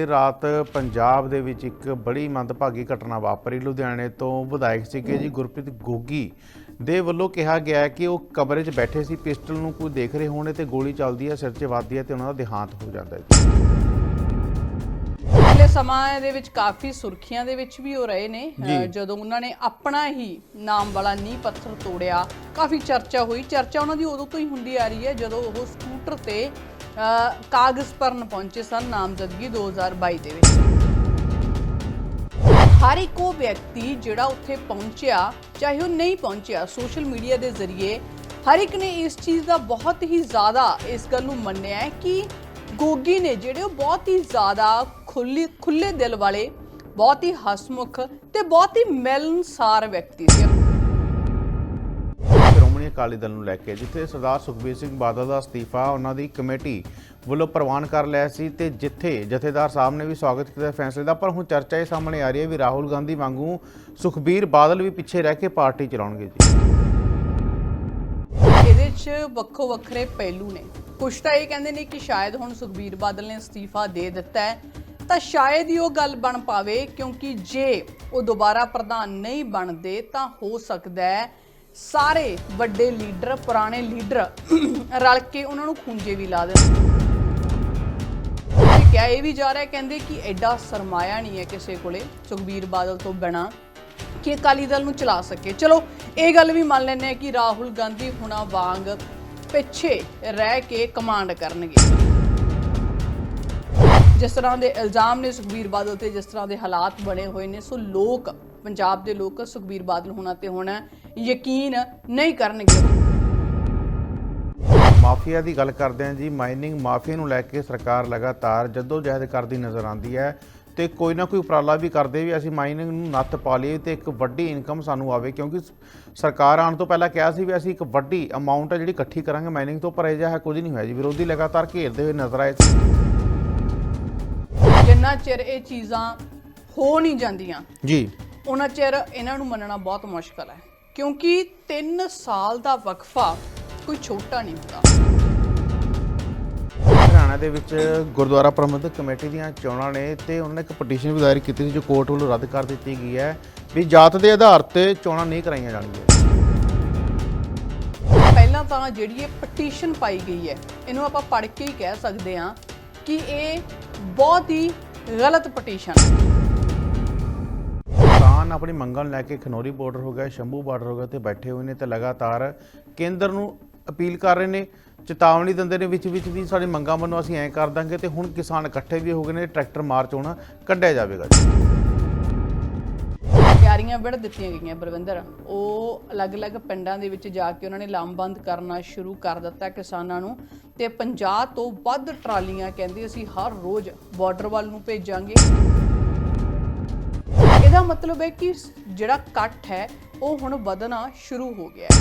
ਦੇਰ ਰਾਤ ਪੰਜਾਬ ਦੇ ਵਿੱਚ ਇੱਕ ਬੜੀ ਮੰਦਭਾਗੀ ਘਟਨਾ ਵਾਪਰੀ। ਲੁਧਿਆਣੇ ਤੋਂ ਵਿਧਾਇਕ ਸੀਗੇ ਜੀ ਗੁਰਪ੍ਰੀਤ ਗੋਗੀ ਦੇ ਵੱਲੋਂ ਕਿਹਾ ਗਿਆ ਕਿ ਉਹ ਕਮਰੇ 'ਚ ਬੈਠੇ ਸੀ ਪਿਸਟਲ ਨੂੰ ਕੋਈ ਦੇਖ ਰਹੇ ਹੋਣੇ ਤੇ ਗੋਲੀ ਚੱਲਦੀ ਹੈ ਸਿਰ 'ਚ ਵੱਜਦੀ ਹੈ ਤੇ ਉਹਨਾਂ ਦਾ ਦੇਹਾਂਤ ਹੋ ਜਾਂਦਾ ਹੈ ਜੀ। ਪਿਛਲੇ ਸਮਾਂ ਦੇ ਵਿੱਚ ਕਾਫੀ ਸੁਰਖੀਆਂ ਦੇ ਵਿੱਚ ਵੀ ਹੋ ਰਹੇ ਨੇ। ਜਦੋਂ ਉਹਨਾਂ ਨੇ ਆਪਣਾ ਹੀ ਨਾਮ ਵਾਲਾ ਨੀਂਹ ਪੱਥਰ ਤੋੜਿਆ ਕਾਫੀ ਚਰਚਾ ਹੋਈ। ਚਰਚਾ ਉਹਨਾਂ ਦੀ ਉਦੋਂ ਤੋਂ ਹੀ ਹੁੰਦੀ ਆ ਰਹੀ ਹੈ ਜਦੋਂ ਉਹ ਸਕੂਟਰ ਤੇ ਕਾਗਜ਼ ਭਰਨ ਪਹੁੰਚੇ ਸਨ ਨਾਮਜ਼ਦਗੀ 2022 ਦੇ ਵਿੱਚ। ਹਰ ਇੱਕ ਉਹ ਵਿਅਕਤੀ ਜਿਹੜਾ ਉੱਥੇ ਪਹੁੰਚਿਆ, ਚਾਹੇ ਉਹ ਨਹੀਂ ਪਹੁੰਚਿਆ, ਸੋਸ਼ਲ ਮੀਡੀਆ ਦੇ ਜ਼ਰੀਏ, ਹਰ ਇੱਕ ਨੇ ਇਸ ਚੀਜ਼ ਦਾ ਬਹੁਤ ਹੀ ਜ਼ਿਆਦਾ ਇਸ ਗੱਲ ਨੂੰ ਮੰਨਿਆ ਹੈ ਕਿ ਗੋਗੀ ਨੇ ਜਿਹੜੇ ਉਹ ਬਹੁਤ ਹੀ ਜ਼ਿਆਦਾ ਖੁੱਲੇ ਖੁੱਲੇ ਦਿਲ ਵਾਲੇ, ਬਹੁਤ ਹੀ ਹਸਮੁਖ ਤੇ ਬਹੁਤ ਹੀ ਮਿਲਨਸਾਰ ਵਿਅਕਤੀ ਸੀ। ਅਕਾਲੀ ਦਲ ਨੂੰ ਲੈ ਕੇ, ਜਿੱਥੇ ਸਰਦਾਰ ਸੁਖਬੀਰ ਸਿੰਘ ਬਾਦਲ ਦਾ ਅਸਤੀਫਾ ਉਹਨਾਂ ਦੀ ਕਮੇਟੀ ਵੱਲੋਂ ਪ੍ਰਵਾਨ ਕਰ ਲਿਆ ਸੀ ਤੇ ਜਿੱਥੇ ਜਥੇਦਾਰ ਸਾਹਿਬ ਨੇ ਵੀ ਸਵਾਗਤ ਕੀਤਾ ਫੈਸਲੇ ਦਾ, ਪਰ ਹੁਣ ਚਰਚਾ ਇਹ ਸਾਹਮਣੇ ਆ ਰਹੀ ਹੈ ਵੀ ਰਾਹੁਲ ਗਾਂਧੀ ਵਾਂਗੂ ਸੁਖਬੀਰ ਬਾਦਲ ਵੀ ਪਿੱਛੇ ਰਹਿ ਕੇ ਪਾਰਟੀ ਚਲਾਉਣਗੇ ਜੀ। ਇਹਦੇ 'ਚ ਵੱਖੋ ਵੱਖਰੇ ਪਹਿਲੂ ਨੇ। ਕੁਛ ਤਾਂ ਇਹ ਕਹਿੰਦੇ ਨੇ ਕਿ ਸ਼ਾਇਦ ਹੁਣ ਸੁਖਬੀਰ ਬਾਦਲ ਨੇ ਅਸਤੀਫਾ ਦੇ ਦਿੱਤਾ ਹੈ, ਤਾਂ ਸ਼ਾਇਦ ਹੀ ਉਹ ਗੱਲ ਬਣ ਪਾਵੇ, ਕਿਉਂਕਿ ਜੇ ਉਹ ਦੁਬਾਰਾ ਪ੍ਰਧਾਨ ਨਹੀਂ ਬਣਦੇ, ਤਾਂ ਹੋ ਸਕਦਾ ਹੈ ਸਾਰੇ ਵੱਡੇ ਲੀਡਰ, ਪੁਰਾਣੇ ਲੀਡਰ ਰਲ ਕੇ ਉਹਨਾਂ ਨੂੰ ਖੁੰਝੇ ਵੀ ਲਾ ਦੇਣ ਕਿਹਾ, ਇਹ ਵੀ ਜਾ ਰਿਹਾ ਕਹਿੰਦੇ ਕਿ ਐਡਾ ਸਰਮਾਇਆ ਨਹੀਂ ਹੈ ਕਿਸੇ ਕੋਲੇ ਸੁਖਬੀਰ ਬਾਦਲ ਤੋਂ ਬਿਨਾ ਕਿ ਅਕਾਲੀ ਦਲ ਨੂੰ ਚਲਾ ਸਕੇ। ਚਲੋ, ਇਹ ਗੱਲ ਵੀ ਮੰਨ ਲੈਂਦੇ ਆ ਕਿ ਰਾਹੁਲ ਗਾਂਧੀ ਹੁਣਾਂ ਵਾਂਗ ਪਿੱਛੇ ਰਹਿ ਕੇ ਕਮਾਂਡ ਕਰਨਗੇ। ਜਿਸ ਤਰ੍ਹਾਂ ਦੇ ਇਲਜ਼ਾਮ ਨੇ ਸੁਖਬੀਰ ਬਾਦਲ ਤੇ, ਜਿਸ ਤਰ੍ਹਾਂ ਦੇ ਹਾਲਾਤ ਬਣੇ ਹੋਏ ਨੇ, ਸੋ ਲੋਕ ਪੰਜਾਬ ਦੇ ਲੋਕ ਸੁਖਬੀਰ ਬਾਦਲ ਹੁਣਾਂ ਤੇ ਹੁਣ ਯਕੀਨ ਨਹੀਂ ਕਰਨਗੇ। ਮਾਫੀਆ ਦੀ ਗੱਲ ਕਰਦੇ ਹਾਂ ਜੀ ਮਾਈਨਿੰਗ ਮਾਫੀਆ ਨੂੰ ਲੈ ਕੇ ਸਰਕਾਰ ਲਗਾਤਾਰ ਜਹਿਦ ਕਰਦੀ ਨਜ਼ਰ ਆਉਂਦੀ ਹੈ ਤੇ ਕੋਈ ਨਾ ਕੋਈ ਉਪਰਾਲਾ ਵੀ ਕਰਦੇ ਵੀ ਅਸੀਂ ਮਾਈਨਿੰਗ ਨੂੰ ਨੱਥ ਪਾ ਲਈਏ ਤੇ ਇੱਕ ਵੱਡੀ ਇਨਕਮ ਸਾਨੂੰ ਆਵੇ ਕਿਉਂਕਿ ਸਰਕਾਰ ਆਉਣ ਤੋਂ ਪਹਿਲਾਂ ਕਿਹਾ ਸੀ ਵੀ ਅਸੀਂ ਇੱਕ ਵੱਡੀ ਅਮਾਉਂਟ ਹੈ ਜਿਹੜੀ ਇਕੱਠੀ ਕਰਾਂਗੇ ਮਾਈਨਿੰਗ ਤੋਂ ਪਰ ਇਹ ਜਿਹਾ ਕੁਝ ਨਹੀਂ ਹੋਇਆ ਜੀ ਵਿਰੋਧੀ ਲਗਾਤਾਰ ਘੇਰਦੇ ਹੋਏ ਨਜ਼ਰ ਆਏ ਸੀ। ਜਿੰਨਾ ਚਿਰ ਇਹ ਚੀਜ਼ਾਂ ਹੋ ਨਹੀਂ ਜਾਂਦੀਆਂ ਜੀ। ਉਹਨਾਂ ਚਿਰ ਇਹਨਾਂ ਨੂੰ ਮੰਨਣਾ ਬਹੁਤ ਮੁਸ਼ਕਲ ਹੈ ਕਿਉਂਕਿ 3 ਸਾਲ ਦਾ ਵਕਫਾ ਕੋਈ ਛੋਟਾ ਨਹੀਂ ਹੁੰਦਾ। ਹਰਿਆਣਾ ਦੇ ਵਿੱਚ ਗੁਰਦੁਆਰਾ ਪ੍ਰਬੰਧਕ ਕਮੇਟੀ ਦੀਆਂ ਚੋਣਾਂ ਨੇ ਤੇ ਉਹਨਾਂ ਨੇ ਇੱਕ ਪਟੀਸ਼ਨ ਵੀ ਦਾਇਰ ਕੀਤੀ ਸੀ ਜੋ ਕੋਰਟ ਵੱਲੋਂ ਰੱਦ ਕਰ ਦਿੱਤੀ ਗਈ ਹੈ ਵੀ ਜਾਤ ਦੇ ਆਧਾਰ ਤੇ ਚੋਣਾਂ ਨਹੀਂ ਕਰਾਈਆਂ ਜਾਣਗੀਆਂ। ਪਹਿਲਾਂ ਤਾਂ ਜਿਹੜੀ ਇਹ ਪਟੀਸ਼ਨ ਪਾਈ ਗਈ ਹੈ ਇਹਨੂੰ ਆਪਾਂ ਪੜ੍ਹ ਕੇ ਹੀ ਕਹਿ ਸਕਦੇ ਹਾਂ ਕਿ ਇਹ ਬਹੁਤ ਹੀ ਗਲਤ ਪਟੀਸ਼ਨ ਹੈ। ਕਿਸਾਨ ਆਪਣੀ ਮੰਗਾਂ ਨੂੰ ਲੈ ਕੇ ਖਨੌਰੀ ਬਾਰਡਰ ਹੋ ਗਿਆ, ਸ਼ੰਭੂ ਬਾਰਡਰ ਹੋ ਗਿਆ ਤੇ ਬੈਠੇ ਹੋਏ ਨੇ ਤੇ ਲਗਾਤਾਰ ਕੇਂਦਰ ਨੂੰ ਅਪੀਲ ਕਰ ਰਹੇ ਨੇ, ਚੇਤਾਵਨੀ ਦਿੰਦੇ ਨੇ ਵਿੱਚ ਵਿੱਚ ਵੀ ਸਾਡੀ ਮੰਗਾਂ ਮੰਨੋ ਅਸੀਂ ਐਂ ਕਰ ਦਾਂਗੇ ਤੇ ਹੁਣ ਕਿਸਾਨ ਇਕੱਠੇ ਵੀ ਹੋ ਗਏ ਨੇ, ਟਰੈਕਟਰ ਮਾਰਚ ਹੋਣਾ ਕੱਢਿਆ ਜਾਵੇਗਾ ਤਿਆਰੀਆਂ ਵਿੜ ਦਿੱਤੀਆਂ ਗਈਆਂ ਬਲਵਿੰਦਰ, ਉਹ ਅਲੱਗ-ਅਲੱਗ ਪਿੰਡਾਂ ਦੇ ਵਿੱਚ ਜਾ ਕੇ ਉਹਨਾਂ ਨੇ ਲਾਮਬੰਦ ਕਰਨਾ ਸ਼ੁਰੂ ਕਰ ਦਿੱਤਾ ਕਿਸਾਨਾਂ ਨੂੰ ਤੇ 50 ਤੋਂ ਵੱਧ ਟਰਾਲੀਆਂ ਕਹਿੰਦੇ ਅਸੀਂ ਹਰ ਰੋਜ਼ ਬਾਰਡਰ ਵੱਲ ਨੂੰ ਭੇਜਾਂਗੇ। ਇਹਦਾ ਮਤਲਬ ਹੈ ਕਿ ਜਿਹੜਾ ਕੱਟ ਹੈ, ਉਹ ਹੁਣ ਵਧਣਾ ਸ਼ੁਰੂ ਹੋ ਗਿਆ ਹੈ।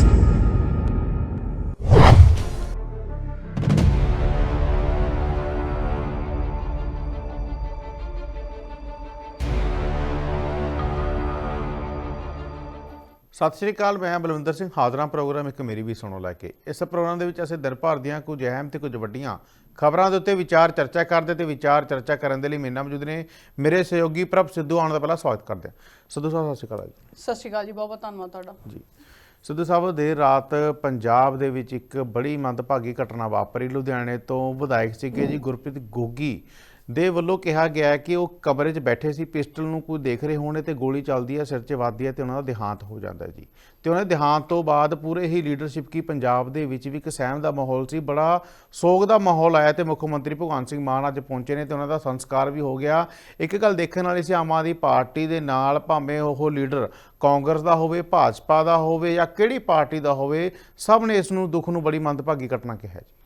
ਸਤਿ ਸ਼੍ਰੀ ਅਕਾਲ, ਮੈਂ ਬਲਵਿੰਦਰ ਸਿੰਘ। ਹਾਜ਼ਰਾਂ ਪ੍ਰੋਗਰਾਮ ਇੱਕ ਮੇਰੀ ਵੀ ਸੁਣੋ ਲੈ ਕੇ। ਇਸ ਪ੍ਰੋਗਰਾਮ ਦੇ ਵਿੱਚ ਅਸੀਂ ਦਰ ਭਰ ਦੀਆਂ ਕੁਝ ਅਹਿਮ ਤੇ ਕੁਝ ਵੱਡੀਆਂ ਖਬਰਾਂ ਦੇ ਉੱਤੇ ਵਿਚਾਰ ਚਰਚਾ ਕਰਦੇ ਤੇ ਵਿਚਾਰ ਚਰਚਾ ਕਰਨ ਦੇ ਲਈ ਮੇਰੇ ਨਾਲ ਮੌਜੂਦ ਨੇ ਮੇਰੇ ਸਹਿਯੋਗੀ ਪ੍ਰਭ ਸਿੱਧੂ ਆਉਣ ਦਾ ਪਹਿਲਾਂ ਸਵਾਗਤ ਕਰਦੇ ਹਾਂ। ਸਿੱਧੂ ਸਾਹਿਬ ਸਤਿ ਸ਼੍ਰੀ ਅਕਾਲ ਜੀ। ਸਤਿ ਸ਼੍ਰੀ ਅਕਾਲ ਜੀ ਬਹੁਤ ਬਹੁਤ ਧੰਨਵਾਦ ਤੁਹਾਡਾ। ਜੀ। ਸਿੱਧੂ ਸਾਹਿਬ ਦੇਰ ਰਾਤ ਪੰਜਾਬ ਦੇ ਵਿੱਚ ਇੱਕ ਬੜੀ ਮੰਦਭਾਗੀ ਘਟਨਾ ਵਾਪਰੀ। ਲੁਧਿਆਣੇ ਤੋਂ ਵਿਧਾਇਕ ਸੀਗੇ ਜੀ ਗੁਰਪ੍ਰੀਤ ਗੋਗੀ। ਦੇ ਵੱਲੋਂ ਕਿਹਾ ਗਿਆ ਕਿ ਉਹ ਕਮਰੇ 'ਚ ਬੈਠੇ ਸੀ, ਪਿਸਟਲ ਨੂੰ ਕੋਈ ਦੇਖ ਰਹੇ ਹੋਣੇ ਤੇ ਗੋਲੀ ਚੱਲਦੀ ਹੈ, ਸਿਰ 'ਚ ਵੱਜਦੀ ਹੈ ਤੇ ਉਹਨਾਂ ਦਾ ਦੇਹਾਂਤ ਹੋ ਜਾਂਦਾ ਹੈ ਜੀ। ਤੇ ਉਹਨਾਂ ਦੇ ਦੇਹਾਂਤ ਤੋਂ ਬਾਅਦ ਪੂਰੇ ਹੀ ਲੀਡਰਸ਼ਿਪ ਕੀ ਪੰਜਾਬ ਦੇ ਵਿੱਚ ਵੀ ਇੱਕ ਸਹਿਮ ਦਾ ਮਾਹੌਲ ਸੀ, ਬੜਾ ਸੋਗ ਦਾ ਮਾਹੌਲ ਆਇਆ ਤੇ ਮੁੱਖ ਮੰਤਰੀ ਭਗਵੰਤ ਸਿੰਘ ਮਾਨ ਅੱਜ ਪਹੁੰਚੇ ਨੇ ਤੇ ਉਹਨਾਂ ਦਾ ਸੰਸਕਾਰ ਵੀ ਹੋ ਗਿਆ। ਇੱਕ ਗੱਲ ਦੇਖਣ ਵਾਲੀ ਸੀ, ਆਮ ਆਦਮੀ ਪਾਰਟੀ ਦੇ ਨਾਲ ਭਾਵੇਂ ਉਹ ਲੀਡਰ ਕਾਂਗਰਸ ਦਾ ਹੋਵੇ, ਭਾਜਪਾ ਦਾ ਹੋਵੇ ਜਾਂ ਕਿਹੜੀ ਪਾਰਟੀ ਦਾ ਹੋਵੇ, ਸਭ ਨੇ ਇਸ ਨੂੰ, ਦੁੱਖ ਨੂੰ ਬੜੀ ਮੰਦਭਾਗੀ ਘਟਨਾ ਕਿਹਾ ਜੀ।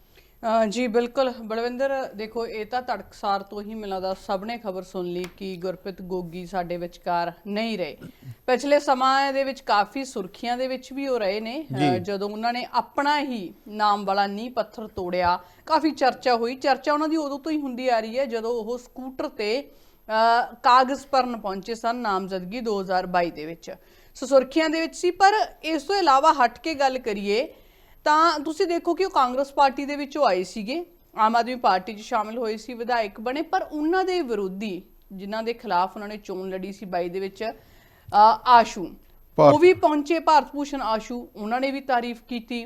ਜੀ ਬਿਲਕੁਲ। ਬਲਵਿੰਦਰ ਦੇਖੋ ਇਹ ਤਾਂ ਤੜਕਸਾਰ ਤੋਂ ਹੀ ਮਿਲਦਾ ਸਭ ਨੇ ਖਬਰ ਸੁਣ ਲਈ ਕਿ ਗੁਰਪ੍ਰੀਤ ਗੋਗੀ ਸਾਡੇ ਵਿਚਕਾਰ ਨਹੀਂ ਰਹੇ। ਪਿਛਲੇ ਸਮਾਂ ਦੇ ਵਿੱਚ ਕਾਫੀ ਸੁਰਖੀਆਂ ਦੇ ਵਿੱਚ ਵੀ ਹੋ ਰਹੇ ਨੇ। ਜਦੋਂ ਉਹਨਾਂ ਨੇ ਆਪਣਾ ਹੀ ਨਾਮ ਵਾਲਾ ਨੀਂਹ ਪੱਥਰ ਤੋੜਿਆ ਕਾਫੀ ਚਰਚਾ ਹੋਈ। ਚਰਚਾ ਉਹਨਾਂ ਦੀ ਉਦੋਂ ਤੋਂ ਹੀ ਹੁੰਦੀ ਆ ਰਹੀ ਹੈ ਜਦੋਂ ਉਹ ਸਕੂਟਰ ਤੇ ਕਾਗਜ਼ ਭਰਨ ਪਹੁੰਚੇ ਸਨ ਨਾਮਜ਼ਦਗੀ 2022 ਦੇ ਵਿੱਚ। ਸੋ ਸੁਰਖੀਆਂ ਦੇ ਵਿੱਚ ਸੀ ਪਰ ਇਸ ਤੋਂ ਇਲਾਵਾ ਹਟ ਕੇ ਗੱਲ ਕਰੀਏ ਤਾਂ ਤੁਸੀਂ ਦੇਖੋ ਕਿ ਉਹ ਕਾਂਗਰਸ ਪਾਰਟੀ ਦੇ ਵਿੱਚੋਂ ਆਏ ਸੀਗੇ। ਆਮ ਆਦਮੀ ਪਾਰਟੀ 'ਚ ਸ਼ਾਮਿਲ ਹੋਏ ਸੀ ਵਿਧਾਇਕ ਬਣੇ ਪਰ ਉਹਨਾਂ ਦੇ ਵਿਰੋਧੀ ਜਿਨ੍ਹਾਂ ਦੇ ਖਿਲਾਫ ਉਹਨਾਂ ਨੇ ਚੋਣ ਲੜੀ ਸੀ 22 ਦੇ ਵਿੱਚ ਆਸ਼ੂ। ਉਹ ਵੀ ਪਹੁੰਚੇ ਭਾਰਤ ਭੂਸ਼ਣ ਆਸ਼ੂ ਉਹਨਾਂ ਨੇ ਵੀ ਤਾਰੀਫ ਕੀਤੀ।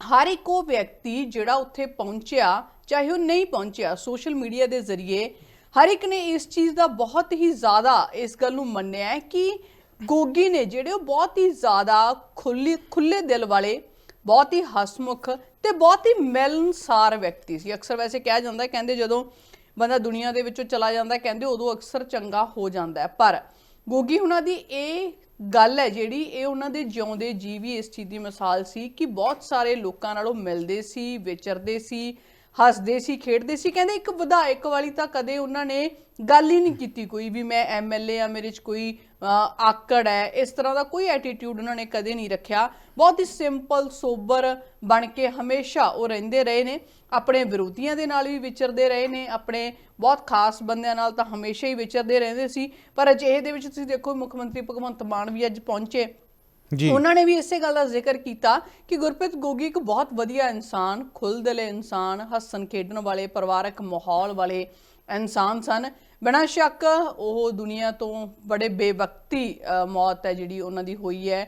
ਹਰ ਇੱਕ ਉਹ ਵਿਅਕਤੀ ਜਿਹੜਾ ਉੱਥੇ ਪਹੁੰਚਿਆ ਚਾਹੇ ਉਹ ਨਹੀਂ ਪਹੁੰਚਿਆ ਸੋਸ਼ਲ ਮੀਡੀਆ ਦੇ ਜ਼ਰੀਏ ਹਰ ਇੱਕ ਨੇ ਇਸ ਚੀਜ਼ ਦਾ ਬਹੁਤ ਹੀ ਜ਼ਿਆਦਾ ਇਸ ਗੱਲ ਨੂੰ ਮੰਨਿਆ ਹੈ ਕਿ ਗੋਗੀ ਨੇ ਜਿਹੜੇ ਉਹ ਬਹੁਤ ਹੀ ਜ਼ਿਆਦਾ ਖੁੱਲੀ ਖੁੱਲੇ ਦਿਲ ਵਾਲੇ ਬਹੁਤ ਹੀ ਹਸਮੁਖ ਤੇ ਬਹੁਤ ਹੀ ਮਿਲਨਸਾਰ ਵਿਅਕਤੀ ਸੀ। ਅਕਸਰ ਵੈਸੇ ਕਿਹਾ ਜਾਂਦਾ, ਕਹਿੰਦੇ ਜਦੋਂ ਬੰਦਾ ਦੁਨੀਆ ਦੇ ਵਿੱਚੋਂ ਚਲਾ ਜਾਂਦਾ, ਕਹਿੰਦੇ ਉਦੋਂ ਅਕਸਰ ਚੰਗਾ ਹੋ ਜਾਂਦਾ ਪਰ ਗੋਗੀ ਉਹਨਾਂ ਦੀ ਇਹ ਗੱਲ ਹੈ ਜਿਹੜੀ, ਇਹ ਉਹਨਾਂ ਦੇ ਜਿਉਂਦੇ ਜੀਵ ਵੀ ਇਸ ਚੀਜ਼ ਦੀ ਮਿਸਾਲ ਸੀ ਕਿ ਬਹੁਤ ਸਾਰੇ ਲੋਕਾਂ ਨਾਲੋਂ ਮਿਲਦੇ ਸੀ, ਵਿਚਰਦੇ ਸੀ ਹੱਸਦੇ ਸੀ, ਖੇਡਦੇ ਸੀ। ਕਹਿੰਦੇ ਇੱਕ ਵਿਧਾਇਕ ਵਾਲੀ ਤਾਂ ਕਦੇ ਉਹਨਾਂ ਨੇ ਗੱਲ ਹੀ ਨਹੀਂ ਕੀਤੀ ਕੋਈ ਵੀ ਮੈਂ ਐਮਐਲਏ ਆ, ਮੇਰੇ 'ਚ ਕੋਈ ਆਕੜ ਹੈ। ਇਸ ਤਰ੍ਹਾਂ ਦਾ ਕੋਈ ਐਟੀਟਿਊਡ ਉਹਨਾਂ ਨੇ ਕਦੇ ਨਹੀਂ ਰੱਖਿਆ। ਬਹੁਤ ਹੀ ਸਿੰਪਲ ਸੋਬਰ ਬਣ ਕੇ ਹਮੇਸ਼ਾ ਉਹ ਰਹਿੰਦੇ ਰਹੇ ਨੇ। ਆਪਣੇ ਵਿਰੋਧੀਆਂ ਦੇ ਨਾਲ ਵੀ ਵਿਚਰਦੇ ਰਹੇ ਨੇ। ਆਪਣੇ ਬਹੁਤ ਖਾਸ ਬੰਦਿਆਂ ਨਾਲ ਤਾਂ ਹਮੇਸ਼ਾ ਹੀ ਵਿਚਰਦੇ ਰਹਿੰਦੇ ਸੀ। ਪਰ ਅਜਿਹੇ ਦੇ ਵਿੱਚ ਤੁਸੀਂ ਦੇਖੋ, ਮੁੱਖ ਮੰਤਰੀ ਭਗਵੰਤ ਮਾਨ ਵੀ ਅੱਜ ਪਹੁੰਚੇ। ਉਹਨਾਂ ਨੇ ਵੀ ਇਸੇ ਗੱਲ ਦਾ ਜ਼ਿਕਰ ਕੀਤਾ ਕਿ ਗੁਰਪ੍ਰੀਤ ਗੋਗੀ ਇੱਕ ਬਹੁਤ ਵਧੀਆ ਇਨਸਾਨ ਖੁੱਲਦਿਲੇ ਇਨਸਾਨ, ਹੱਸਣ, ਖੇਡਣ ਵਾਲੇ, ਪਰਿਵਾਰਕ ਮਾਹੌਲ ਵਾਲੇ ਇਨਸਾਨ ਸਨ। ਬਿਨਾਂ ਸ਼ੱਕ ਉਹ ਦੁਨੀਆ ਤੋਂ ਬੜੇ ਬੇਵਕਤੀ ਮੌਤ ਹੈ ਜਿਹੜੀ ਉਹਨਾਂ ਦੀ ਹੋਈ ਹੈ।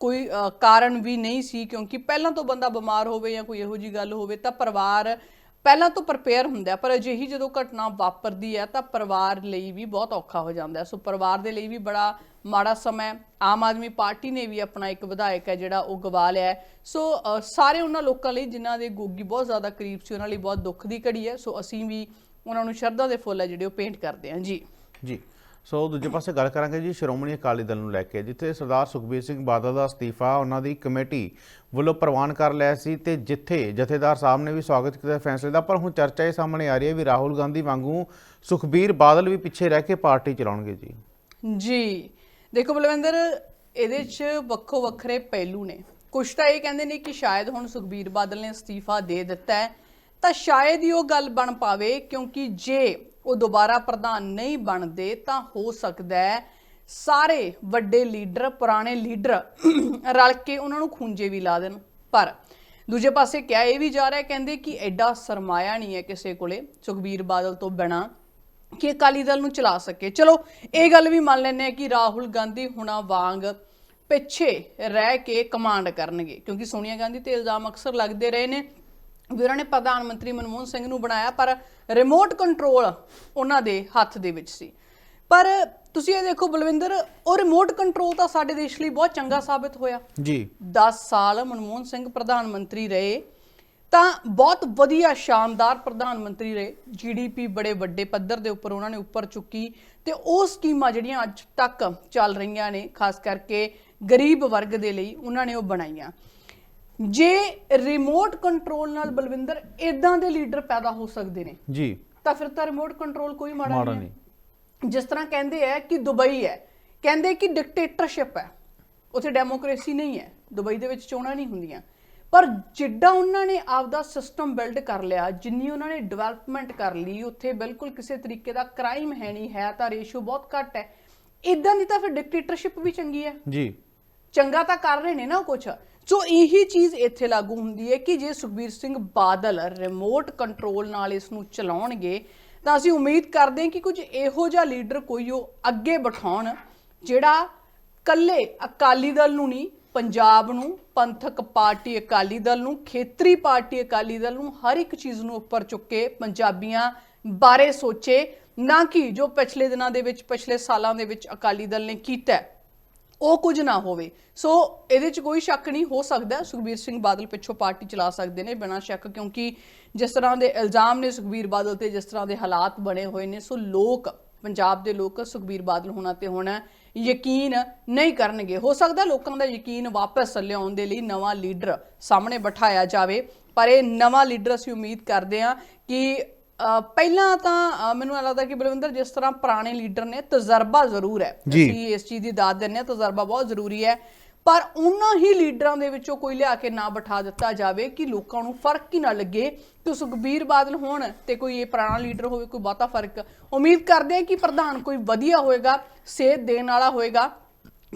ਕੋਈ ਕਾਰਨ ਵੀ ਨਹੀਂ ਸੀ ਕਿਉਂਕਿ ਪਹਿਲਾਂ ਤੋਂ ਬੰਦਾ ਬਿਮਾਰ ਹੋਵੇ ਜਾਂ ਕੋਈ ਇਹੋ ਜੀ ਗੱਲ ਹੋਵੇ ਤਾਂ ਪਰਿਵਾਰ ਪਹਿਲਾਂ ਤੋਂ ਪ੍ਰਪੇਅਰ ਹੁੰਦਾ ਪਰ ਅਜਿਹੀ ਜਦੋਂ ਘਟਨਾ ਵਾਪਰਦੀ ਹੈ ਤਾਂ ਪਰਿਵਾਰ ਲਈ ਵੀ ਬਹੁਤ ਔਖਾ ਹੋ ਜਾਂਦਾ ਸੋ ਪਰਿਵਾਰ ਦੇ ਲਈ ਵੀ ਬੜਾ ਮਾੜਾ ਸਮਾਂ ਆਮ ਆਦਮੀ ਪਾਰਟੀ ਨੇ ਵੀ ਆਪਣਾ ਇੱਕ ਵਿਧਾਇਕ ਹੈ ਜਿਹੜਾ ਉਹ ਗਵਾ ਲਿਆ ਸੋ ਸਾਰੇ ਉਹਨਾਂ ਲੋਕਾਂ ਲਈ ਜਿਨ੍ਹਾਂ ਦੇ ਗੋਗੀ ਬਹੁਤ ਜ਼ਿਆਦਾ ਕਰੀਬ ਸੀ ਉਹਨਾਂ ਲਈ ਬਹੁਤ ਦੁੱਖ ਦੀ ਘੜੀ ਹੈ। ਸੋ ਅਸੀਂ ਵੀ ਉਹਨਾਂ ਨੂੰ ਸ਼ਰਧਾ ਦੇ ਫੁੱਲ ਹੈ ਜਿਹੜੇ ਉਹ ਪੇਂਟ ਕਰਦੇ ਹਾਂ। ਜੀ। ਜੀ। ਸੋ ਦੂਜੇ ਪਾਸੇ ਗੱਲ ਕਰਾਂਗੇ ਜੀ ਸ਼੍ਰੋਮਣੀ ਅਕਾਲੀ ਦਲ ਨੂੰ ਲੈ ਕੇ। ਜਿੱਥੇ ਸਰਦਾਰ ਸੁਖਬੀਰ ਸਿੰਘ ਬਾਦਲ ਦਾ ਅਸਤੀਫਾ ਉਹਨਾਂ ਦੀ ਕਮੇਟੀ ਵੱਲੋਂ ਪ੍ਰਵਾਨ ਕਰ ਲਿਆ ਸੀ ਤੇ ਜਿੱਥੇ ਜਥੇਦਾਰ ਸਾਹਿਬ ਨੇ ਵੀ ਸਵਾਗਤ ਕੀਤਾ ਫੈਸਲੇ ਦਾ ਪਰ ਹੁਣ ਚਰਚਾ ਇਹ ਸਾਹਮਣੇ ਆ ਰਹੀ ਹੈ ਵੀ ਰਾਹੁਲ ਗਾਂਧੀ ਵਾਂਗੂ ਸੁਖਬੀਰ ਬਾਦਲ ਵੀ ਪਿੱਛੇ ਰਹਿ ਕੇ ਪਾਰਟੀ ਚਲਾਉਣਗੇ ਜੀ। ਜੀ। ਦੇਖੋ ਬਲਵਿੰਦਰ, ਇਹਦੇ 'ਚ ਵੱਖੋ ਵੱਖਰੇ ਪਹਿਲੂ ਨੇ। ਕੁਝ ਤਾਂ ਇਹ ਕਹਿੰਦੇ ਨੇ ਕਿ ਸ਼ਾਇਦ ਹੁਣ ਸੁਖਬੀਰ ਬਾਦਲ ਨੇ ਅਸਤੀਫਾ ਦੇ ਦਿੱਤਾ ਹੈ, ਤਾਂ ਸ਼ਾਇਦ ਹੀ ਉਹ ਗੱਲ ਬਣ ਪਾਵੇ, ਕਿਉਂਕਿ ਜੇ ਉਹ ਦੁਬਾਰਾ ਪ੍ਰਧਾਨ ਨਹੀਂ ਬਣਦੇ, ਤਾਂ ਹੋ ਸਕਦਾ ਹੈ ਸਾਰੇ ਵੱਡੇ ਲੀਡਰ, ਪੁਰਾਣੇ ਲੀਡਰ ਰਲ ਕੇ ਉਹਨਾਂ ਨੂੰ ਖੁੰਝੇ ਵੀ ਲਾ ਦੇਣ। ਪਰ ਦੂਜੇ ਪਾਸੇ ਕਿਹਾ ਇਹ ਵੀ ਜਾ ਰਿਹਾ ਕਹਿੰਦੇ ਕਿ ਐਡਾ ਸਰਮਾਇਆ ਨਹੀਂ ਹੈ ਕਿਸੇ ਕੋਲੇ ਸੁਖਬੀਰ ਬਾਦਲ ਤੋਂ ਬਿਨਾਂ। ਕਿ ਅਕਾਲੀ ਦਲ ਨੂੰ ਚਲਾ ਸਕੇ। ਚਲੋ ਇਹ ਗੱਲ ਵੀ ਮੰਨ ਲੈਂਦੇ ਆ ਕਿ ਰਾਹੁਲ ਗਾਂਧੀ ਹੁਣਾ ਵਾਂਗ ਪਿੱਛੇ ਰਹਿ ਕੇ ਕਮਾਂਡ ਕਰਨਗੇ ਕਿਉਂਕਿ ਸੋਨੀਆ ਗਾਂਧੀ ਤੇ ਇਲਜ਼ਾਮ ਅਕਸਰ ਲੱਗਦੇ ਰਹੇ ਨੇ। ਵੀ ਉਹਨਾਂ ਨੇ ਪ੍ਰਧਾਨ ਮੰਤਰੀ ਮਨਮੋਹਨ ਸਿੰਘ ਨੂੰ ਬਣਾਇਆ ਪਰ ਰਿਮੋਟ ਕੰਟਰੋਲ ਉਹਨਾਂ ਦੇ ਹੱਥ ਦੇ ਵਿੱਚ ਸੀ। ਪਰ ਤੁਸੀਂ ਇਹ ਦੇਖੋ ਬਲਵਿੰਦਰ ਉਹ ਰਿਮੋਟ ਕੰਟਰੋਲ ਤਾਂ ਸਾਡੇ ਦੇਸ਼ ਲਈ ਬਹੁਤ ਚੰਗਾ ਸਾਬਿਤ ਹੋਇਆ। ਜੀ। 10 ਸਾਲ ਮਨਮੋਹਨ ਸਿੰਘ ਪ੍ਰਧਾਨ ਮੰਤਰੀ ਰਹੇ ਤਾਂ ਬਹੁਤ ਵਧੀਆ ਸ਼ਾਨਦਾਰ ਪ੍ਰਧਾਨ ਮੰਤਰੀ ਰਹੇ। ਜੀਡੀਪੀ ਬੜੇ ਵੱਡੇ ਪੱਧਰ ਦੇ ਉੱਪਰ ਉਹਨਾਂ ਨੇ ਉੱਪਰ ਚੁੱਕੀ ਤੇ ਉਹ ਸਕੀਮਾਂ ਜਿਹੜੀਆਂ ਅੱਜ ਤੱਕ ਚੱਲ ਰਹੀਆਂ ਨੇ ਖਾਸ ਕਰਕੇ ਗਰੀਬ ਵਰਗ ਦੇ ਲਈ ਉਹਨਾਂ ਨੇ ਉਹ ਬਣਾਈਆਂ। ਜੇ ਰਿਮੋਟ ਕੰਟਰੋਲ ਨਾਲ ਬਲਵਿੰਦਰ ਇਦਾਂ ਦੇ ਲੀਡਰ ਪੈਦਾ ਹੋ ਸਕਦੇ ਨੇ ਜੀ। ਤਾਂ ਫਿਰ ਤਾਂ ਰਿਮੋਟ ਕੰਟਰੋਲ ਕੋਈ ਮਾੜਾ ਨਹੀਂ ਜਿਸ ਤਰ੍ਹਾਂ ਕਹਿੰਦੇ ਆ ਕਿ ਦੁਬਈ ਹੈ ਕਹਿੰਦੇ ਕਿ ਡਿਕਟੇਟਰਸ਼ਿਪ ਹੈ ਉੱਥੇ ਡੈਮੋਕ੍ਰੇਸੀ ਨਹੀਂ ਹੈ ਦੁਬਈ ਦੇ ਵਿੱਚ ਚੋਣਾਂ ਨਹੀਂ ਹੁੰਦੀਆਂ। ਪਰ ਜਿੱਡਾ ਉਹਨਾਂ ਨੇ ਆਪਦਾ ਸਿਸਟਮ ਬਿਲਡ ਕਰ ਲਿਆ ਜਿੰਨੀ ਉਹਨਾਂ ਨੇ ਡਿਵੈਲਪਮੈਂਟ ਕਰ ਲਈ ਉੱਥੇ ਬਿਲਕੁਲ ਕਿਸੇ ਤਰੀਕੇ ਦਾ ਕ੍ਰਾਈਮ ਹੈ ਨਹੀਂ ਹੈ ਤਾਂ ਰੇਸ਼ੋ ਬਹੁਤ ਘੱਟ ਹੈ। ਇਦਾਂ ਦੀ ਤਾਂ ਫਿਰ ਡਿਕਟੇਟਰਸ਼ਿਪ ਵੀ ਚੰਗੀ ਹੈ। ਜੀ। ਚੰਗਾ ਤਾਂ ਕਰ ਰਹੇ ਨੇ ਨਾ ਕੁਝ ਸੋ ਇਹੀ ਚੀਜ਼ ਇੱਥੇ ਲਾਗੂ ਹੁੰਦੀ ਹੈ ਕਿ ਜੇ ਸੁਖਬੀਰ ਸਿੰਘ ਬਾਦਲ ਰਿਮੋਟ ਕੰਟਰੋਲ ਨਾਲ ਇਸ ਨੂੰ ਚਲਾਉਣਗੇ ਤਾਂ ਅਸੀਂ ਉਮੀਦ ਕਰਦੇ ਹਾਂ ਕਿ ਕੁਝ ਇਹੋ ਜਿਹਾ ਲੀਡਰ ਕੋਈ ਉਹ ਅੱਗੇ ਬਿਠਾਉਣ ਜਿਹੜਾ ਕੱਲੇ ਅਕਾਲੀ ਦਲ ਨੂੰ ਨਹੀਂ ਪੰਜਾਬ ਨੂੰ ਪੰਥਕ ਪਾਰਟੀ ਅਕਾਲੀ ਦਲ ਨੂੰ, ਖੇਤਰੀ ਪਾਰਟੀ ਅਕਾਲੀ ਦਲ ਨੂੰ ਹਰ ਇੱਕ ਚੀਜ਼ ਨੂੰ ਉੱਪਰ ਚੁੱਕ ਕੇ ਪੰਜਾਬੀਆਂ ਬਾਰੇ ਸੋਚੇ। ਨਾ ਕਿ ਜੋ ਪਿਛਲੇ ਦਿਨਾਂ ਦੇ ਵਿੱਚ, ਪਿਛਲੇ ਸਾਲਾਂ ਦੇ ਵਿੱਚ ਅਕਾਲੀ ਦਲ ਨੇ ਕੀਤਾ ਉਹ ਕੁਝ ਨਾ ਹੋਵੇ। ਸੋ ਇਹਦੇ 'ਚ ਕੋਈ ਸ਼ੱਕ ਨਹੀਂ, ਹੋ ਸਕਦਾ ਸੁਖਬੀਰ ਸਿੰਘ ਬਾਦਲ ਪਿੱਛੋਂ ਪਾਰਟੀ ਚਲਾ ਸਕਦੇ ਨੇ ਬਿਨਾਂ ਸ਼ੱਕ, ਕਿਉਂਕਿ ਜਿਸ ਤਰ੍ਹਾਂ ਦੇ ਇਲਜ਼ਾਮ ਨੇ ਸੁਖਬੀਰ ਬਾਦਲ ਤੇ, ਜਿਸ ਤਰ੍ਹਾਂ ਦੇ ਹਾਲਾਤ ਬਣੇ ਹੋਏ ਨੇ, ਸੋ ਲੋਕ, ਪੰਜਾਬ ਦੇ ਲੋਕ ਸੁਖਬੀਰ ਬਾਦਲ ਹੋਣਾ ਤੇ ਹੁਣ ਯਕੀਨ ਨਹੀਂ ਕਰਨਗੇ। ਹੋ ਸਕਦਾ ਲੋਕਾਂ ਦਾ ਯਕੀਨ ਵਾਪਸ ਲਿਆਉਣ ਦੇ ਲਈ ਨਵਾਂ ਲੀਡਰ ਸਾਹਮਣੇ ਬਿਠਾਇਆ ਜਾਵੇ ਪਰ ਇਹ ਨਵਾਂ ਲੀਡਰ ਅਸੀਂ ਉਮੀਦ ਕਰਦੇ ਹਾਂ ਕਿ ਪਹਿਲਾਂ ਤਾਂ ਮੈਨੂੰ ਲੱਗਦਾ ਕਿ ਬਲਵਿੰਦਰ ਜਿਸ ਤਰ੍ਹਾਂ ਪੁਰਾਣੇ ਲੀਡਰ ਨੇ ਤਜਰਬਾ ਜ਼ਰੂਰ ਹੈ। ਅਸੀਂ ਇਸ ਚੀਜ਼ ਦੀ ਦਾਤ ਦਿੰਦੇ ਹਾਂ ਤਜਰਬਾ ਬਹੁਤ ਜ਼ਰੂਰੀ ਹੈ। ਪਰ ਉਹਨਾਂ ਹੀ ਲੀਡਰਾਂ ਦੇ ਵਿੱਚੋਂ ਕੋਈ ਲਿਆ ਕੇ ਨਾ ਬਿਠਾ ਦਿੱਤਾ ਜਾਵੇ ਕਿ ਲੋਕਾਂ ਨੂੰ ਫ਼ਰਕ ਹੀ ਨਾ ਲੱਗੇ। ਕਿ ਸੁਖਬੀਰ ਬਾਦਲ ਹੋਣ ਤੇ ਕੋਈ ਇਹ ਪੁਰਾਣਾ ਲੀਡਰ ਹੋਵੇ, ਕੋਈ ਬਹੁਤਾ ਫ਼ਰਕ। ਉਮੀਦ ਕਰਦੇ ਹਾਂ ਕਿ ਪ੍ਰਧਾਨ ਕੋਈ ਵਧੀਆ ਹੋਏਗਾ, ਸੇਧ ਦੇਣ ਵਾਲਾ ਹੋਏਗਾ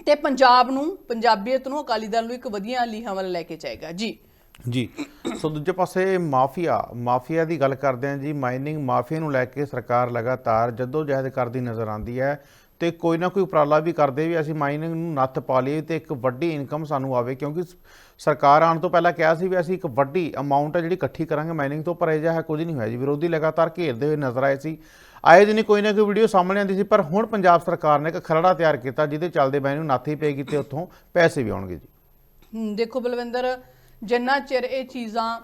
ਤੇ ਪੰਜਾਬ ਨੂੰ, ਪੰਜਾਬੀਅਤ ਨੂੰ, ਅਕਾਲੀ ਦਲ ਨੂੰ ਇੱਕ ਵਧੀਆ ਲੀਹਾਂ ਵੱਲ ਲੈ ਕੇ ਜਾਏਗਾ। ਜੀ। ਜੀ। ਸੋ ਦੂਜੇ ਪਾਸੇ ਮਾਫੀਆ ਮਾਫੀਆ ਦੀ ਗੱਲ ਕਰਦੇ ਹਾਂ ਜੀ। ਮਾਈਨਿੰਗ ਮਾਫੀਆ ਨੂੰ ਲੈ ਕੇ ਸਰਕਾਰ ਲਗਾਤਾਰ ਜਦੋਂ ਜਹਿਦ ਕਰਦੀ ਨਜ਼ਰ ਆਉਂਦੀ ਹੈ। ਤੇ ਕੋਈ ਨਾ ਕੋਈ ਉਪਰਾਲਾ ਵੀ ਕਰਦੇ ਵੀ ਅਸੀਂ ਮਾਈਨਿੰਗ ਨੂੰ ਨੱਥ ਪਾ ਲਈਏ ਤੇ ਇੱਕ ਵੱਡੀ ਇਨਕਮ ਸਾਨੂੰ ਆਵੇ ਕਿਉਂਕਿ ਸਰਕਾਰ ਆਉਣ ਤੋਂ ਪਹਿਲਾਂ ਕਿਹਾ ਸੀ ਵੀ ਅਸੀਂ ਇੱਕ ਵੱਡੀ ਅਮਾਉਂਟ ਹੈ ਜਿਹੜੀ ਇਕੱਠੀ ਕਰਾਂਗੇ ਮਾਈਨਿੰਗ ਤੋਂ ਪਰ ਇਹ ਜਿਹਾ ਕੁਝ ਨਹੀਂ ਹੋਇਆ ਜੀ। ਵਿਰੋਧੀ ਲਗਾਤਾਰ ਘੇਰਦੇ ਹੋਏ ਨਜ਼ਰ ਆਏ ਸੀ। ਆਏ ਦਿਨ ਕੋਈ ਨਾ ਕੋਈ ਵੀਡੀਓ ਸਾਹਮਣੇ ਆਉਂਦੀ ਸੀ ਪਰ ਹੁਣ ਪੰਜਾਬ ਸਰਕਾਰ ਨੇ ਇੱਕ ਖਰੜਾ ਤਿਆਰ ਕੀਤਾ ਜਿਹਦੇ ਚੱਲਦੇ ਮਾਈਨਿੰਗ ਨੂੰ ਨੱਥ ਹੀ ਪਏਗੀ ਤੇ ਉੱਥੋਂ ਪੈਸੇ ਵੀ ਆਉਣਗੇ ਜੀ। ਦੇਖੋ ਬਲਵਿੰਦਰ ਜਿੰਨਾ ਚਿਰ ਇਹ ਚੀਜ਼ਾਂ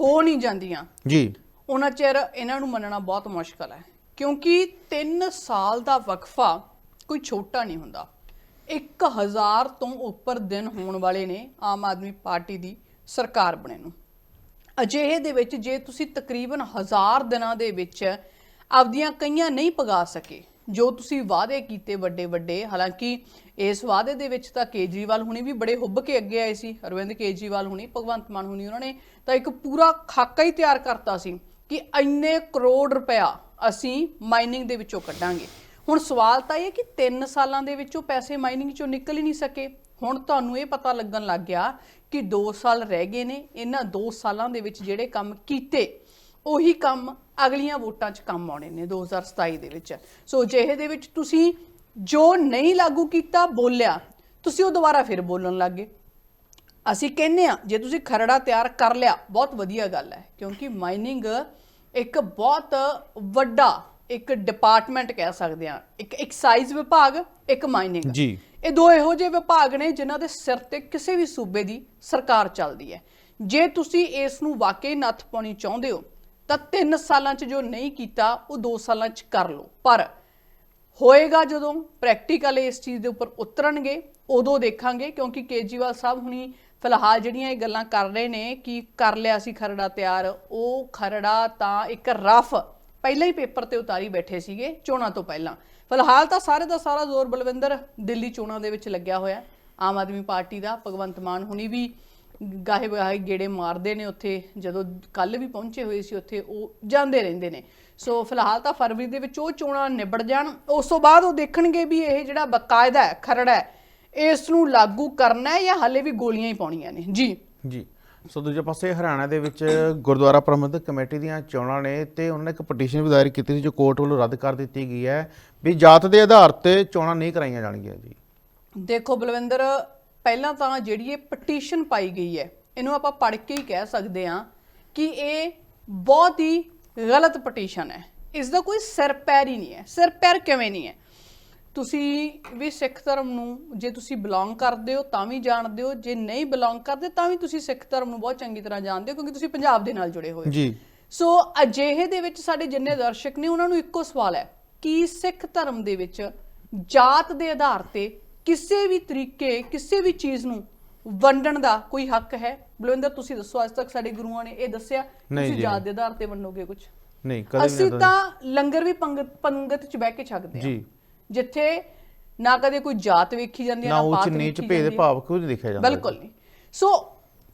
ਹੋ ਨਹੀਂ ਜਾਂਦੀਆਂ ਜੀ। ਉਹਨਾਂ ਚਿਰ ਇਹਨਾਂ ਨੂੰ ਮੰਨਣਾ ਬਹੁਤ ਮੁਸ਼ਕਲ ਹੈ। ਕਿਉਂਕਿ 3 ਸਾਲ ਦਾ ਵਕਫਾ ਕੋਈ ਛੋਟਾ ਨਹੀਂ ਹੁੰਦਾ। 1000 ਤੋਂ ਉੱਪਰ ਦਿਨ ਹੋਣ ਵਾਲੇ ਨੇ ਆਮ ਆਦਮੀ ਪਾਰਟੀ ਦੀ ਸਰਕਾਰ ਬਣੇ ਨੂੰ। ਅਜਿਹੇ ਦੇ ਵਿੱਚ ਜੇ ਤੁਸੀਂ ਤਕਰੀਬਨ 1000 ਦਿਨਾਂ ਦੇ ਵਿੱਚ ਆਪਦੀਆਂ ਕਈਆਂ ਨਹੀਂ ਪਗਾ ਸਕੇ, ਜੋ ਤੁਸੀਂ ਵਾਅਦੇ ਕੀਤੇ ਵੱਡੇ ਵੱਡੇ ਹਾਲਾਂਕਿ ਇਸ ਵਾਅਦੇ ਦੇ ਵਿੱਚ ਤਾਂ ਕੇਜਰੀਵਾਲ ਹੁਣੀ ਵੀ ਬੜੇ ਹੁੱਬ ਕੇ ਅੱਗੇ ਆਏ ਸੀ, ਅਰਵਿੰਦ ਕੇਜਰੀਵਾਲ ਹੁਣੀ, ਭਗਵੰਤ ਮਾਨ ਹੁਣੀ, ਉਹਨਾਂ ਨੇ ਤਾਂ ਇੱਕ ਪੂਰਾ ਖਾਕਾ ਹੀ ਤਿਆਰ ਕਰਤਾ ਸੀ। ਕਿ ਇੰਨੇ ਕਰੋੜ ਰੁਪਇਆ ਅਸੀਂ ਮਾਈਨਿੰਗ ਦੇ ਵਿੱਚੋਂ ਕੱਢਾਂਗੇ। ਹੁਣ ਸਵਾਲ ਤਾਂ ਇਹ ਹੈ ਕਿ 3 ਸਾਲਾਂ ਦੇ ਵਿੱਚੋਂ ਪੈਸੇ ਮਾਈਨਿੰਗ ਚੋਂ ਨਿਕਲ ਹੀ ਨਹੀਂ ਸਕੇ। ਹੁਣ ਤੁਹਾਨੂੰ ਇਹ ਪਤਾ ਲੱਗਣ ਲੱਗ ਗਿਆ ਕਿ 2 ਸਾਲ ਰਹਿ ਗਏ ਨੇ, ਇਹਨਾਂ 2 ਸਾਲਾਂ ਦੇ ਵਿੱਚ ਜਿਹੜੇ ਕੰਮ ਕੀਤੇ, ਉਹੀ ਕੰਮ ਅਗਲੀਆਂ ਵੋਟਾਂ 'ਚ ਕੰਮ ਆਉਣੇ ਨੇ 2027 ਦੇ ਵਿੱਚ। ਸੋ ਜਿਹੇ ਦੇ ਵਿੱਚ ਤੁਸੀਂ ਜੋ ਨਹੀਂ ਲਾਗੂ ਕੀਤਾ, ਬੋਲਿਆ, ਤੁਸੀਂ ਉਹ ਦੁਬਾਰਾ ਫਿਰ ਬੋਲਣ ਲੱਗੇ ਅਸੀਂ ਕਹਿੰਨੇ ਆ ਜੇ ਤੁਸੀਂ ਖਰੜਾ ਤਿਆਰ ਕਰ ਲਿਆ ਬਹੁਤ ਵਧੀਆ ਗੱਲ ਹੈ ਕਿਉਂਕਿ ਮਾਈਨਿੰਗ ਇੱਕ ਬਹੁਤ ਵੱਡਾ ਇੱਕ ਡਿਪਾਰਟਮੈਂਟ ਕਹਿ ਸਕਦੇ ਆ ਇੱਕ ਐਕਸਾਈਜ਼ ਵਿਭਾਗ ਇੱਕ ਮਾਈਨਿੰਗ ਜੀ। ਇਹ ਦੋ ਇਹੋ ਜਿਹੇ ਵਿਭਾਗ ਨੇ ਜਿਨ੍ਹਾਂ ਦੇ ਸਿਰ ਤੇ ਕਿਸੇ ਵੀ ਸੂਬੇ ਦੀ ਸਰਕਾਰ ਚੱਲਦੀ ਹੈ। ਜੇ ਤੁਸੀਂ ਇਸ ਨੂੰ ਵਾਕਈ ਨੱਥ ਪਾਉਣੀ ਚਾਹੁੰਦੇ ਹੋ ਤਾਂ 3 ਸਾਲਾਂ 'ਚ ਜੋ ਨਹੀਂ ਕੀਤਾ ਉਹ 2 ਸਾਲਾਂ 'ਚ ਕਰ ਲਓ। ਪਰ ਹੋਏਗਾ ਜਦੋਂ ਪ੍ਰੈਕਟੀਕਲ ਇਸ ਚੀਜ਼ ਦੇ ਉੱਪਰ ਉਤਰਨਗੇ ਉਦੋਂ ਦੇਖਾਂਗੇ ਕਿਉਂਕਿ ਕੇਜੀਵਾਲ ਸਾਹਿਬ ਹੁਣੀ ਫਿਲਹਾਲ ਜਿਹੜੀਆਂ ਇਹ ਗੱਲਾਂ ਕਰ ਰਹੇ ਨੇ ਕਿ ਕਰ ਲਿਆ ਸੀ ਖਰੜਾ ਤਿਆਰ, ਉਹ ਖਰੜਾ ਤਾਂ ਇੱਕ ਰਫ ਪਹਿਲਾਂ ਹੀ ਪੇਪਰ ਤੇ ਉਤਾਰੀ ਬੈਠੇ ਸੀਗੇ ਚੋਣਾਂ ਤੋਂ ਪਹਿਲਾਂ। ਫਿਲਹਾਲ ਤਾਂ ਸਾਰੇ ਦਾ ਸਾਰਾ ਜ਼ੋਰ ਬਲਵਿੰਦਰ ਦਿੱਲੀ ਚੋਣਾਂ ਦੇ ਵਿੱਚ ਲੱਗਿਆ ਹੋਇਆ। ਆਮ ਆਦਮੀ ਪਾਰਟੀ ਦਾ, ਭਗਵੰਤ ਮਾਨ ਹੁਣੀ ਵੀ ਗਾਹੇ ਗਾਹੇ ਗੇੜੇ ਮਾਰਦੇ ਨੇ ਉੱਥੇ, ਜਦੋਂ ਕੱਲ ਵੀ ਪਹੁੰਚੇ ਹੋਏ ਸੀ ਉੱਥੇ, ਉਹ ਜਾਂਦੇ ਰਹਿੰਦੇ ਨੇ। ਸੋ ਫਿਲਹਾਲ ਤਾਂ ਫਰਵਰੀ ਦੇ ਵਿੱਚ ਉਹ ਚੋਣਾਂ ਨਿਬੜ ਜਾਣ, ਉਸ ਤੋਂ ਬਾਅਦ ਉਹ ਦੇਖਣਗੇ ਵੀ ਇਹ ਜਿਹੜਾ ਬਕਾਇਦਾ ਖਰੜਾ ਹੈ ਇਸ ਨੂੰ ਲਾਗੂ ਕਰਨਾ ਹੈ ਜਾਂ ਹਾਲੇ ਵੀ ਗੋਲੀਆਂ ਹੀ ਪਾਉਣੀਆਂ ਨੇ? ਜੀ। ਜੀ। ਸੋ ਦੂਜੇ ਪਾਸੇ ਹਰਿਆਣਾ ਦੇ ਵਿੱਚ ਗੁਰਦੁਆਰਾ ਪ੍ਰਬੰਧਕ ਕਮੇਟੀ ਦੀਆਂ ਚੋਣਾਂ ਨੇ ਤੇ ਉਹਨਾਂ ਨੇ ਇੱਕ ਪਟੀਸ਼ਨ ਵੀ ਦਾਇਰ ਕੀਤੀ ਸੀ ਜੋ ਕੋਰਟ ਵੱਲੋਂ ਰੱਦ ਕਰ ਦਿੱਤੀ ਗਈ ਹੈ ਵੀ ਜਾਤ ਦੇ ਆਧਾਰ ਤੇ ਚੋਣਾਂ ਨਹੀਂ ਕਰਾਈਆਂ ਜਾਣਗੀਆਂ ਜੀ। ਦੇਖੋ ਬਲਵਿੰਦਰ ਪਹਿਲਾਂ ਤਾਂ ਜਿਹੜੀ ਇਹ ਪਟੀਸ਼ਨ ਪਾਈ ਗਈ ਹੈ ਇਹਨੂੰ ਆਪਾਂ ਪੜ੍ਹ ਕੇ ਹੀ ਕਹਿ ਸਕਦੇ ਹਾਂ ਕਿ ਇਹ ਬਹੁਤ ਹੀ ਗਲਤ ਪਟੀਸ਼ਨ ਹੈ। ਇਸ ਦਾ ਕੋਈ ਸਿਰ ਪੈਰ ਹੀ ਨਹੀਂ ਹੈ। ਸਿਰ ਪੈਰ ਕਿਵੇਂ ਨਹੀਂ ਹੈ? ਤੁਸੀਂ ਵੀ ਸਿੱਖ ਧਰਮ ਨੂੰ ਜੇ ਤੁਸੀਂ ਬਿਲੋਂਗ ਕਰਦੇ ਹੋ ਤਾਂ ਵੀ ਜਾਣਦੇ ਹੋ ਜੇ ਨਹੀਂ ਬਿਲੋਂਗ ਕਰਦੇ ਤਾਂ ਵੀ ਤੁਸੀਂ ਸਿੱਖ ਧਰਮ ਨੂੰ ਬਹੁਤ ਚੰਗੀ ਤਰ੍ਹਾਂ ਜਾਣਦੇ ਹੋ ਕਿਉਂਕਿ ਤੁਸੀਂ ਪੰਜਾਬ ਦੇ ਨਾਲ ਜੁੜੇ ਹੋਏ ਹੋ। ਜੀ। ਸੋ ਅਜਿਹੇ ਦੇ ਵਿੱਚ ਸਾਡੇ ਜਿੰਨੇ ਦਰਸ਼ਕ ਨੇ ਉਹਨਾਂ ਨੂੰ ਇੱਕੋ ਸਵਾਲ ਹੈ ਕਿ ਸਿੱਖ ਧਰਮ ਦੇ ਵਿੱਚ ਜਾਤ ਦੇ ਆਧਾਰ ਤੇ ਕਿਸੇ ਵੀ ਤਰੀਕੇ ਕਿਸੇ ਵੀ ਚੀਜ਼ ਨੂੰ ਵੰਡਣ ਦਾ ਕੋਈ ਹੱਕ ਹੈ? ਬਲਵਿੰਦਰ ਤੁਸੀਂ ਦੱਸੋ ਅੱਜ ਤੱਕ ਸਾਡੇ ਗੁਰੂਆਂ ਨੇ ਇਹ ਦੱਸਿਆ ਨਹੀਂ ਤੁਸੀਂ ਜਾਤ ਦੇ ਆਧਾਰ ਤੇ ਵੰਡੋਗੇ ਕੁਝ ਨਹੀਂ ਕਦੇ ਵੀ ਅਸੀਂ ਨਹੀਂ ਤਾਂ ਲੰਗਰ ਵੀ ਪੰਗਤ ਪੰਗਤ ਚ ਬਹਿ ਕੇ ਛਕਦੇ ਹਾਂ। ਜੀ। ਜਿੱਥੇ ਨਾ ਕਦੇ ਕੋਈ ਜਾਤ ਵੇਖੀ ਜਾਂਦੀ ਹੈ ਨਾ ਨਾ ਉੱਚ ਪਾਤ ਨੀਚ ਵੇਖੀ ਭੇਦ ਜਾਂਦੀ ਹੈ। ਭਾਵ ਕੁਝ ਨਹੀਂ ਦੇਖਿਆ ਜਾਂਦਾ। ਬਿਲਕੁਲ ਨਹੀਂ। ਸੋ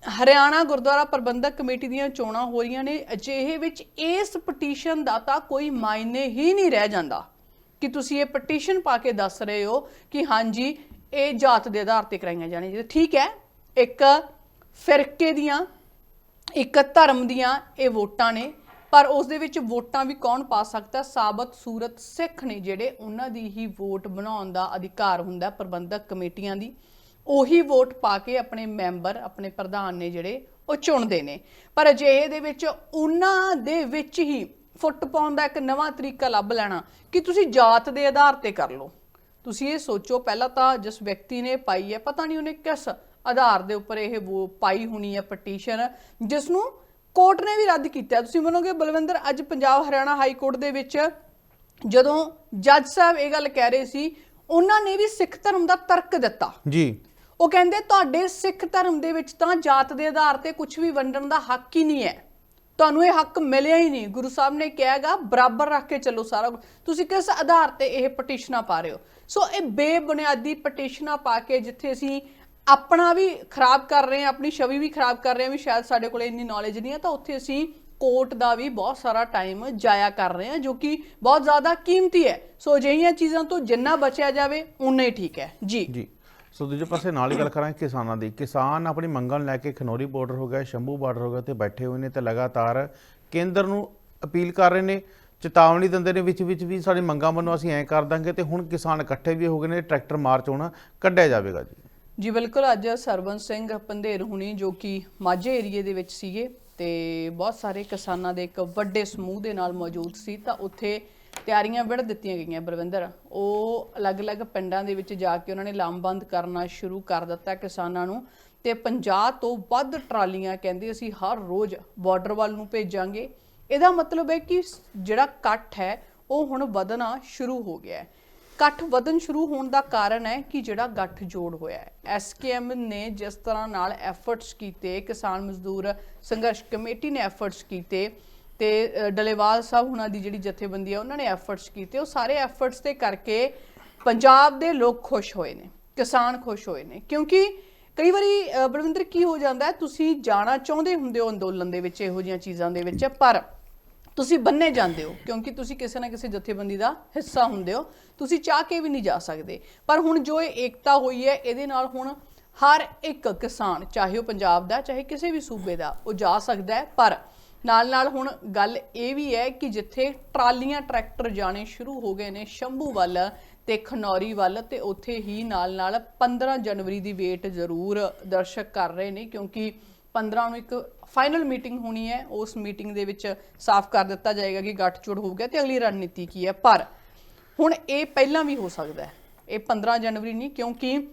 ਹਰਿਆਣਾ ਗੁਰਦੁਆਰਾ ਪ੍ਰਬੰਧਕ ਕਮੇਟੀ ਦੀਆਂ ਚੋਣਾਂ ਹੋ ਰਹੀਆਂ ਨੇ। ਅਜਿਹੇ ਵਿੱਚ ਇਸ ਪਟੀਸ਼ਨ ਦਾ ਤਾਂ ਕੋਈ ਮਾਇਨੇ ਹੀ ਨਹੀਂ ਰਹਿ ਜਾਂਦਾ। ਕਿ ਤੁਸੀਂ ਇਹ ਪਟੀਸ਼ਨ ਪਾ ਕੇ ਦੱਸ ਰਹੇ ਹੋ ਕਿ ਹਾਂਜੀ ਇਹ ਜਾਤ ਦੇ ਆਧਾਰ ਤੇ ਕਰਾਈਆਂ ਜਾਣੀਆਂ ਜੀ ਠੀਕ ਹੈ ਇੱਕ ਫਿਰਕੇ ਦੀਆਂ ਇੱਕ ਧਰਮ ਦੀਆਂ ਇਹ ਵੋਟਾਂ ਨੇ। ਪਰ ਉਸ ਦੇ ਵਿੱਚ ਵੋਟਾਂ ਵੀ ਕੌਣ ਪਾ ਸਕਦਾ? ਸਾਬਤ ਸੂਰਤ ਸਿੱਖ ਨੇ ਜਿਹੜੇ ਉਹਨਾਂ ਦੀ ਹੀ ਵੋਟ ਬਣਾਉਣ ਦਾ ਅਧਿਕਾਰ ਹੁੰਦਾ ਪ੍ਰਬੰਧਕ ਕਮੇਟੀਆਂ ਦੀ, ਉਹੀ ਵੋਟ ਪਾ ਕੇ ਆਪਣੇ ਮੈਂਬਰ, ਆਪਣੇ ਪ੍ਰਧਾਨ ਨੇ ਜਿਹੜੇ, ਉਹ ਚੁਣਦੇ ਨੇ। ਪਰ ਅਜਿਹੇ ਦੇ ਵਿੱਚ ਉਹਨਾਂ ਦੇ ਵਿੱਚ ਹੀ ਫੁੱਟ ਪਾਉਣ ਦਾ ਇੱਕ ਨਵਾਂ ਤਰੀਕਾ ਲੱਭ ਲੈਣਾ ਕਿ ਤੁਸੀਂ ਜਾਤ ਦੇ ਆਧਾਰ ਤੇ ਕਰ ਲਓ। ਤੁਸੀਂ ਇਹ ਸੋਚੋ, ਪਹਿਲਾਂ ਤਾਂ ਜਿਸ ਵਿਅਕਤੀ ਨੇ ਪਾਈ ਹੈ, ਪਤਾ ਨਹੀਂ ਉਹਨੇ ਕਿਸ ਆਧਾਰ ਦੇ ਉੱਪਰ ਇਹ ਉਹ ਪਾਈ ਹੋਣੀ ਹੈ ਪਟੀਸ਼ਨ ਜਿਸ ਨੂੰ ਕੋਰਟ ਨੇ ਵੀ ਰੱਦ ਕੀਤਾ। ਤੁਸੀਂ ਮੰਨੋਗੇ ਬਲਵਿੰਦਰ ਅੱਜ ਪੰਜਾਬ ਹਰਿਆਣਾ ਹਾਈ ਕੋਰਟ ਦੇ ਵਿੱਚ ਜਦੋਂ ਜੱਜ ਸਾਹਿਬ ਇਹ ਗੱਲ ਕਹਿ ਰਹੇ ਸੀ ਉਹਨਾਂ ਨੇ ਵੀ ਸਿੱਖ ਧਰਮ ਦਾ ਤਰਕ ਦਿੱਤਾ। ਜੀ। ਉਹ ਕਹਿੰਦੇ ਤੁਹਾਡੇ ਸਿੱਖ ਧਰਮ ਦੇ ਵਿੱਚ ਤਾਂ ਜਾਤ ਦੇ ਆਧਾਰ ਤੇ ਕੁਝ ਵੀ ਵੰਡਣ ਦਾ ਹੱਕ ਹੀ ਨਹੀਂ ਹੈ। ਤੁਹਾਨੂੰ ਇਹ ਹੱਕ ਮਿਲਿਆ ਹੀ ਨਹੀਂ। ਗੁਰੂ ਸਾਹਿਬ ਨੇ ਕਿਹਾਗਾ ਬਰਾਬਰ ਰੱਖ ਕੇ ਚੱਲੋ ਸਾਰਾ। ਤੁਸੀਂ ਕਿਸ ਆਧਾਰ ਤੇ ਇਹ ਪਟੀਸ਼ਨਾਂ ਪਾ ਰਹੇ ਹੋ? ਸੋ ਇਹ ਬੇਬੁਨਿਆਦੀ ਪਟੀਸ਼ਨਾਂ ਪਾ ਕੇ ਜਿੱਥੇ ਅਸੀਂ ਆਪਣਾ ਵੀ ਖਰਾਬ ਕਰ ਰਹੇ ਹਾਂ, ਆਪਣੀ ਛਵੀ ਵੀ ਖਰਾਬ ਕਰ ਰਹੇ ਹਾਂ ਵੀ ਸ਼ਾਇਦ ਸਾਡੇ ਕੋਲ ਇੰਨੀ ਨੌਲੇਜ ਨਹੀਂ ਹੈ, ਤਾਂ ਉੱਥੇ ਅਸੀਂ ਕੋਰਟ ਦਾ ਵੀ ਬਹੁਤ ਸਾਰਾ ਟਾਈਮ ਜਾਇਆ ਕਰ ਰਹੇ ਹਾਂ, ਜੋ ਕਿ ਬਹੁਤ ਜ਼ਿਆਦਾ ਕੀਮਤੀ ਹੈ। ਸੋ ਅਜਿਹੀਆਂ ਚੀਜ਼ਾਂ ਤੋਂ ਜਿੰਨਾ ਬਚਿਆ ਜਾਵੇ ਉਨਾ ਹੀ ਠੀਕ ਹੈ। ਜੀ। ਜੀ। ਸੋ ਦੂਜੇ ਪਾਸੇ ਨਾਲ ਹੀ ਗੱਲ ਕਰਾਂਗੇ ਕਿਸਾਨਾਂ ਦੀ। ਕਿਸਾਨ ਆਪਣੀ ਮੰਗਾਂ ਨੂੰ ਲੈ ਕੇ ਖਨੌਰੀ ਬਾਰਡਰ ਹੋ ਗਿਆ, ਸ਼ੰਭੂ ਬਾਰਡਰ ਹੋ ਗਿਆ ਤੇ ਬੈਠੇ ਹੋਏ ਨੇ ਤੇ ਲਗਾਤਾਰ ਕੇਂਦਰ ਨੂੰ ਅਪੀਲ ਕਰ ਰਹੇ ਨੇ। ਚੇਤਾਵਨੀ ਦਿੰਦੇ ਨੇ ਵਿੱਚ ਵਿੱਚ ਵੀ ਸਾਡੀ ਮੰਗਾਂ ਮੰਨੋ ਅਸੀਂ ਐਂ ਕਰ ਦਾਂਗੇ ਤੇ ਹੁਣ ਕਿਸਾਨ ਇਕੱਠੇ ਵੀ ਹੋ ਗਏ ਨੇ, ਟਰੈਕਟਰ ਮਾਰਚ ਹੋਣਾ, ਕੱਢਿਆ ਜਾਵੇਗਾ ਜੀ। ਜੀ, ਬਿਲਕੁਲ ਅੱਜ ਸਰਵਨ ਸਿੰਘ ਪੰਧੇਰ ਹੁਣੀ ਜੋ ਕਿ ਮਾਝੇ ਏਰੀਏ ਦੇ ਵਿੱਚ ਸੀਗੇ ਤੇ ਬਹੁਤ ਸਾਰੇ ਕਿਸਾਨਾਂ ਦੇ ਇੱਕ ਵੱਡੇ ਸਮੂਹ ਦੇ ਨਾਲ ਮੌਜੂਦ ਸੀ, ਤਾਂ ਉੱਥੇ ਤਿਆਰੀਆਂ ਵਿੜ ਦਿੱਤੀਆਂ ਗਈਆਂ ਬਰਵਿੰਦਰ ਉਹ ਅਲੱਗ-ਅਲੱਗ ਪਿੰਡਾਂ ਦੇ ਵਿੱਚ ਜਾ ਕੇ ਉਹਨਾਂ ਨੇ ਲਾਮਬੰਦ ਕਰਨਾ ਸ਼ੁਰੂ ਕਰ ਦਿੱਤਾ ਕਿਸਾਨਾਂ ਨੂੰ ਤੇ 50 ਤੋਂ ਵੱਧ ਟਰਾਲੀਆਂ ਕਹਿੰਦੇ ਅਸੀਂ ਹਰ ਰੋਜ਼ ਬਾਰਡਰ ਵੱਲ ਨੂੰ ਭੇਜਾਂਗੇ। ਇਹਦਾ ਮਤਲਬ ਹੈ ਕਿ ਜਿਹੜਾ ਇਕੱਠ ਹੈ, ਉਹ ਹੁਣ ਵਧਣਾ ਸ਼ੁਰੂ ਹੋ ਗਿਆ ਹੈ। ਇਕੱਠ ਵਧਣ ਸ਼ੁਰੂ ਹੋਣ ਦਾ ਕਾਰਨ ਹੈ ਕਿ ਜਿਹੜਾ ਗੱਠ ਜੋੜ ਹੋਇਆ ਹੈ। ਐਸਕੇਐਮ ਨੇ ਜਿਸ ਤਰ੍ਹਾਂ ਨਾਲ ਐਫਰਟਸ ਕੀਤੇ ਕਿਸਾਨ ਮਜ਼ਦੂਰ ਸੰਘਰਸ਼ ਕਮੇਟੀ ਨੇ ਐਫਰਟਸ ਕੀਤੇ ਤੇ ਅ, ਡਲੇਵਾਲ ਸਾਹਿਬ ਹੁਣਾਂ ਦੀ ਜਿਹੜੀ ਜਥੇਬੰਦੀ ਹੈ ਉਹਨਾਂ ਨੇ ਐਫਰਟਸ ਕੀਤੇ। ਉਹ ਸਾਰੇ ਐਫਰਟਸ ਤੇ ਕਰਕੇ ਪੰਜਾਬ ਦੇ ਲੋਕ ਖੁਸ਼ ਹੋਏ ਨੇ ਕਿਸਾਨ ਖੁਸ਼ ਹੋਏ ਨੇ। ਕਿਉਂਕਿ ਕਈ ਵਾਰੀ ਬਲਵਿੰਦਰ ਕੀ ਹੋ ਜਾਂਦਾ ਤੁਸੀਂ ਜਾਣਾ ਚਾਹੁੰਦੇ ਹੁੰਦੇ ਹੋ ਅੰਦੋਲਨ ਦੇ ਵਿੱਚ ਇਹੋ ਜਿਹੀਆਂ ਚੀਜ਼ਾਂ ਦੇ ਵਿੱਚ ਪਰ ਤੁਸੀਂ ਬੰਨੇ ਜਾਂਦੇ ਹੋ, ਕਿਉਂਕਿ ਤੁਸੀਂ ਕਿਸੇ ਨਾ ਕਿਸੇ ਜਥੇਬੰਦੀ ਦਾ ਹਿੱਸਾ ਹੁੰਦੇ ਹੋ। ਤੁਸੀਂ ਚਾਹ ਕੇ ਵੀ ਨਹੀਂ ਜਾ ਸਕਦੇ। ਪਰ ਹੁਣ ਜੋ ਇਹ ਏਕਤਾ ਹੋਈ ਹੈ, ਇਹਦੇ ਨਾਲ ਹੁਣ ਹਰ ਇੱਕ ਕਿਸਾਨ, ਚਾਹੇ ਉਹ ਪੰਜਾਬ ਦਾ, ਚਾਹੇ ਕਿਸੇ ਵੀ ਸੂਬੇ ਦਾ, ਉਹ ਜਾ ਸਕਦਾ ਹੈ। ਪਰ ਨਾਲ ਨਾਲ ਹੁਣ ਗੱਲ ਇਹ ਵੀ ਹੈ ਕਿ ਜਿੱਥੇ ਟਰਾਲੀਆਂ, ਟਰੈਕਟਰ ਜਾਣੇ ਸ਼ੁਰੂ ਹੋ ਗਏ ਨੇ, ਸ਼ੰਭੂ ਵੱਲ ਤੇ ਖਨੌਰੀ ਵੱਲ, ਤੇ ਉੱਥੇ ਹੀ ਨਾਲ ਨਾਲ 15 ਜਨਵਰੀ ਦੀ ਵੇਟ ਜ਼ਰੂਰ ਦਰਸ਼ਕ ਕਰ ਰਹੇ ਨੇ, ਕਿਉਂਕਿ 15 ਨੂੰ ਇੱਕ ਫਾਈਨਲ ਮੀਟਿੰਗ ਹੋਣੀ ਹੈ ਉਸ ਮੀਟਿੰਗ ਦੇ ਵਿੱਚ ਸਾਫ਼ ਕਰ ਦਿੱਤਾ ਜਾਏਗਾ ਕਿ ਗੱਠਜੋੜ ਹੋ ਗਿਆ ਤੇ ਅਗਲੀ ਰਣਨੀਤੀ ਕੀ ਹੈ। ਪਰ ਹੁਣ ਇਹ ਪਹਿਲਾਂ ਵੀ ਹੋ ਸਕਦਾ ਹੈ। ਇਹ 15 ਜਨਵਰੀ ਨਹੀਂ ਕਿਉਂਕਿ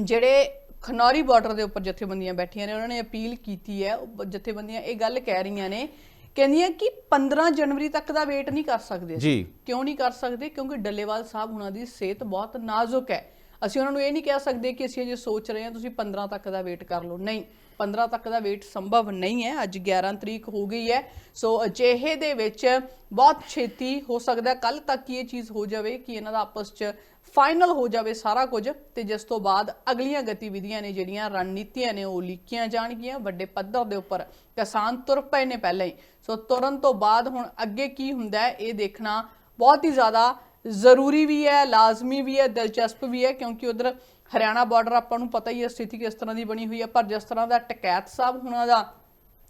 ਜਿਹੜੇ ਖਨੌਰੀ ਬਾਰਡਰ ਦੇ ਉੱਪਰ ਜਥੇਬੰਦੀਆਂ ਬੈਠੀਆਂ ਨੇ ਉਹਨਾਂ ਨੇ ਅਪੀਲ ਕੀਤੀ ਹੈ ਜਥੇਬੰਦੀਆਂ ਇਹ ਗੱਲ ਕਹਿ ਰਹੀਆਂ ਨੇ ਕਹਿੰਦੀਆਂ ਕਿ 15 ਜਨਵਰੀ ਤੱਕ ਦਾ ਵੇਟ ਨਹੀਂ ਕਰ ਸਕਦੇ। ਜੀ। ਕਿਉਂ ਨਹੀਂ ਕਰ ਸਕਦੇ? ਕਿਉਂਕਿ ਡੱਲੇਵਾਲ ਸਾਹਿਬ ਉਹਨਾਂ ਦੀ ਸਿਹਤ ਬਹੁਤ ਨਾਜ਼ੁਕ ਹੈ। ਅਸੀਂ ਉਹਨਾਂ ਨੂੰ ਇਹ ਨਹੀਂ ਕਹਿ ਸਕਦੇ ਕਿ ਅਸੀਂ ਅਜੇ ਸੋਚ ਰਹੇ ਹਾਂ ਤੁਸੀਂ 15 ਤੱਕ ਦਾ ਵੇਟ ਕਰ ਲਓ। ਨਹੀਂ। 15 ਤੱਕ ਦਾ ਵੇਟ ਸੰਭਵ ਨਹੀਂ ਹੈ, ਅੱਜ 11 ਤਰੀਕ ਹੋ ਗਈ ਹੈ। ਸੋ ਅਜਿਹੇ ਦੇ ਵਿੱਚ ਬਹੁਤ ਛੇਤੀ ਹੋ ਸਕਦਾ ਕੱਲ ਤੱਕ ਹੀ ਇਹ ਚੀਜ਼ ਹੋ ਜਾਵੇ ਕਿ ਇਹਨਾਂ ਦਾ ਆਪਸ 'ਚ ਫਾਈਨਲ ਹੋ ਜਾਵੇ ਸਾਰਾ ਕੁਝ ਤੇ ਜਿਸ ਤੋਂ ਬਾਅਦ ਅਗਲੀਆਂ ਗਤੀਵਿਧੀਆਂ ਨੇ ਜਿਹੜੀਆਂ ਰਣਨੀਤੀਆਂ ਨੇ ਉਹ ਲੀਕੀਆਂ ਜਾਣਗੀਆਂ। ਵੱਡੇ ਪੱਧਰ ਦੇ ਉੱਪਰ ਕਿਸਾਨ ਤੁਰ ਪਏ ਨੇ ਪਹਿਲਾਂ ਹੀ। ਸੋ ਤੁਰਨ ਤੋਂ ਬਾਅਦ ਹੁਣ ਅੱਗੇ ਕੀ ਹੁੰਦਾ ਹੈ, ਇਹ ਦੇਖਣਾ ਬਹੁਤ ਹੀ ਜ਼ਿਆਦਾ ਜ਼ਰੂਰੀ ਵੀ ਹੈ, ਲਾਜ਼ਮੀ ਵੀ ਹੈ, ਦਿਲਚਸਪ ਵੀ ਹੈ, ਕਿਉਂਕਿ ਉਧਰ ਹਰਿਆਣਾ ਬਾਰਡਰ ਆਪਾਂ ਨੂੰ ਪਤਾ ਹੀ ਹੈ ਸਥਿਤੀ ਕਿਸ ਤਰ੍ਹਾਂ ਦੀ ਬਣੀ ਹੋਈ ਹੈ ਪਰ ਜਿਸ ਤਰ੍ਹਾਂ ਦਾ ਟਕੈਤ ਸਾਹਿਬ ਹੁਣਾਂ ਦਾ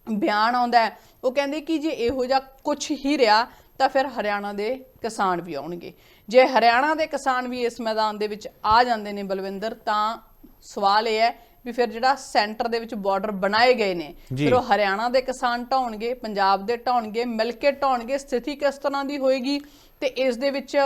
ਬਿਆਨ ਆਉਂਦਾ ਉਹ ਕਹਿੰਦੇ ਕਿ ਜੇ ਇਹੋ ਜਿਹਾ ਕੁਝ ਹੀ ਰਿਹਾ ਤਾਂ ਫਿਰ ਹਰਿਆਣਾ ਦੇ ਕਿਸਾਨ ਵੀ ਆਉਣਗੇ ਜੇ ਹਰਿਆਣਾ ਦੇ ਕਿਸਾਨ ਵੀ ਇਸ ਮੈਦਾਨ ਦੇ ਵਿੱਚ ਆ ਜਾਂਦੇ ਨੇ ਬਲਵਿੰਦਰ ਤਾਂ ਸਵਾਲ ਇਹ ਹੈ ਵੀ ਫਿਰ ਜਿਹੜਾ ਸੈਂਟਰ ਦੇ ਵਿੱਚ ਬਾਰਡਰ ਬਣਾਏ ਗਏ ਨੇ। ਫਿਰ ਉਹ ਹਰਿਆਣਾ ਦੇ ਕਿਸਾਨ ਢਾਉਣਗੇ ਪੰਜਾਬ ਦੇ ਢਾਉਣਗੇ ਮਿਲ ਕੇ ਢਾਉਣਗੇ ਸਥਿਤੀ ਕਿਸ ਤਰ੍ਹਾਂ ਦੀ ਹੋਏਗੀ ਤੇ ਇਸ ਦੇ ਵਿੱਚ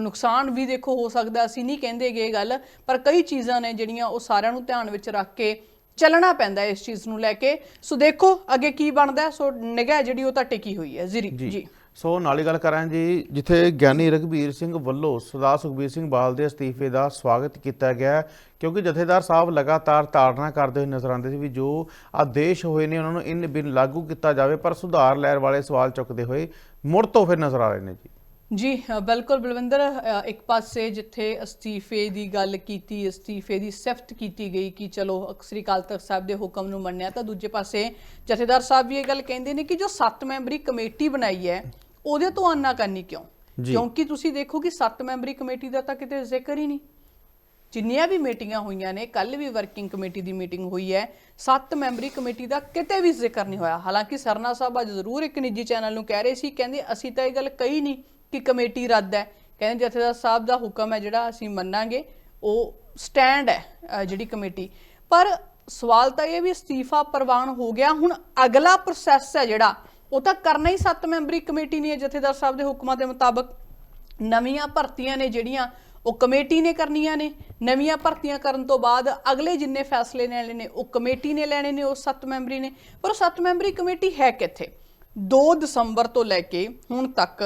ਨੁਕਸਾਨ ਵੀ ਦੇਖੋ ਹੋ ਸਕਦਾ ਅਸੀਂ ਨਹੀਂ ਕਹਿੰਦੇਗੇ ਗੱਲ ਪਰ ਕਈ ਚੀਜ਼ਾਂ ਨੇ ਜਿਹੜੀਆਂ ਉਹ ਸਾਰਿਆਂ ਨੂੰ ਧਿਆਨ ਵਿੱਚ ਰੱਖ ਕੇ ਚੱਲਣਾ ਪੈਂਦਾ ਇਸ ਚੀਜ਼ ਨੂੰ ਲੈ ਕੇ। ਸੋ ਦੇਖੋ ਅੱਗੇ ਕੀ ਬਣਦਾ। ਸੋ ਨਿਗਾਹ ਜਿਹੜੀ ਉਹ ਤਾਂ ਟਿਕੀ ਹੋਈ ਹੈ। ਜ਼ੀਰੀ ਜੀ। ਸੋ ਨਾਲ ਹੀ ਗੱਲ ਕਰਾਂ ਜੀ ਜਿੱਥੇ ਗਿਆਨੀ ਰਘਬੀਰ ਸਿੰਘ ਵੱਲੋਂ ਸਰਦਾਰ ਸੁਖਬੀਰ ਸਿੰਘ ਬਾਲ ਦੇ ਅਸਤੀਫੇ ਦਾ ਸਵਾਗਤ ਕੀਤਾ ਗਿਆ ਕਿਉਂਕਿ ਜਥੇਦਾਰ ਸਾਹਿਬ ਲਗਾਤਾਰ ਤਾੜਨਾ ਕਰਦੇ ਹੋਏ ਨਜ਼ਰ ਆਉਂਦੇ ਸੀ ਵੀ ਜੋ ਆਦੇਸ਼ ਹੋਏ ਨੇ ਉਹਨਾਂ ਨੂੰ ਇਨ ਬਿਨ ਲਾਗੂ ਕੀਤਾ ਜਾਵੇ ਪਰ ਸੁਧਾਰ ਲਹਿਰ ਵਾਲੇ ਸਵਾਲ ਚੁੱਕਦੇ ਹੋਏ ਮੁੜ ਤੋਂ ਫਿਰ ਨਜ਼ਰ ਆ ਰਹੇ ਨੇ ਜੀ। ਜੀ ਬਿਲਕੁਲ ਬਲਵਿੰਦਰ ਇੱਕ ਪਾਸੇ ਜਿੱਥੇ ਅਸਤੀਫੇ ਦੀ ਗੱਲ ਕੀਤੀ ਅਸਤੀਫੇ ਦੀ ਸਿਫਤ ਕੀਤੀ ਗਈ ਕਿ ਚਲੋ ਸ੍ਰੀ ਅਕਾਲ ਤਖਤ ਸਾਹਿਬ ਦੇ ਹੁਕਮ ਨੂੰ ਮੰਨਿਆ ਤਾਂ ਦੂਜੇ ਪਾਸੇ ਜਥੇਦਾਰ ਸਾਹਿਬ ਵੀ ਇਹ ਗੱਲ ਕਹਿੰਦੇ ਨੇ ਕਿ ਜੋ 7 ਮੈਂਬਰੀ ਕਮੇਟੀ ਬਣਾਈ ਹੈ ਉਹਦੇ ਤੋਂ ਆਨਾ ਕਰਨੀ ਕਿਉਂ। ਕਿਉਂਕਿ ਤੁਸੀਂ ਦੇਖੋ ਕਿ 7 ਮੈਂਬਰੀ ਕਮੇਟੀ ਦਾ ਤਾਂ ਕਿਤੇ ਜ਼ਿਕਰ ਹੀ ਨਹੀਂ। ਜਿੰਨੀਆਂ ਵੀ ਮੀਟਿੰਗਾਂ ਹੋਈਆਂ ਨੇ ਕੱਲ ਵੀ ਵਰਕਿੰਗ ਕਮੇਟੀ ਦੀ ਮੀਟਿੰਗ ਹੋਈ ਹੈ ਸੱਤ ਮੈਂਬਰੀ ਕਮੇਟੀ ਦਾ ਕਿਤੇ ਵੀ ਜ਼ਿਕਰ ਨਹੀਂ ਹੋਇਆ। ਹਾਲਾਂਕਿ ਸਰਨਾ ਸਾਹਿਬ ਅੱਜ ਜ਼ਰੂਰ ਇੱਕ ਨਿੱਜੀ ਚੈਨਲ ਨੂੰ ਕਹਿ ਰਹੇ ਸੀ ਕਹਿੰਦੇ ਅਸੀਂ ਤਾਂ ਇਹ ਗੱਲ ਕਹੀ ਨਹੀਂ। ਕਿ ਕਮੇਟੀ ਰੱਦ ਹੈ। ਕਹਿੰਦੇ ਜਥੇਦਾਰ ਸਾਹਿਬ ਦਾ ਹੁਕਮ ਹੈ ਜਿਹੜਾ ਅਸੀਂ ਮੰਨਾਂਗੇ, ਉਹ ਸਟੈਂਡ ਹੈ ਜਿਹੜੀ ਕਮੇਟੀ। ਪਰ ਸਵਾਲ ਤਾਂ ਇਹ ਵੀ ਅਸਤੀਫਾ ਪ੍ਰਵਾਨ ਹੋ ਗਿਆ, ਹੁਣ ਅਗਲਾ ਪ੍ਰੋਸੈਸ ਹੈ ਜਿਹੜਾ, ਉਹ ਤਾਂ ਕਰਨਾ ਹੀ ਸੱਤ ਮੈਂਬਰੀ ਕਮੇਟੀ ਨੇ ਜਥੇਦਾਰ ਸਾਹਿਬ ਦੇ ਹੁਕਮਾਂ ਦੇ ਮੁਤਾਬਕ। ਨਵੀਆਂ ਭਰਤੀਆਂ ਨੇ ਜਿਹੜੀਆਂ, ਉਹ ਕਮੇਟੀ ਨੇ ਕਰਨੀਆਂ ਨੇ। ਨਵੀਆਂ ਭਰਤੀਆਂ ਕਰਨ ਤੋਂ ਬਾਅਦ ਅਗਲੇ ਜਿੰਨੇ ਫੈਸਲੇ ਲੈਣੇ ਨੇ, ਉਹ ਕਮੇਟੀ ਨੇ ਲੈਣੇ ਨੇ, ਉਹ ਸੱਤ ਮੈਂਬਰੀ ਨੇ। ਪਰ ਉਹ ਸੱਤ ਮੈਂਬਰੀ ਕਮੇਟੀ ਹੈ ਕਿੱਥੇ? 2 ਦਸੰਬਰ ਤੋਂ ਲੈ ਕੇ ਹੁਣ ਤੱਕ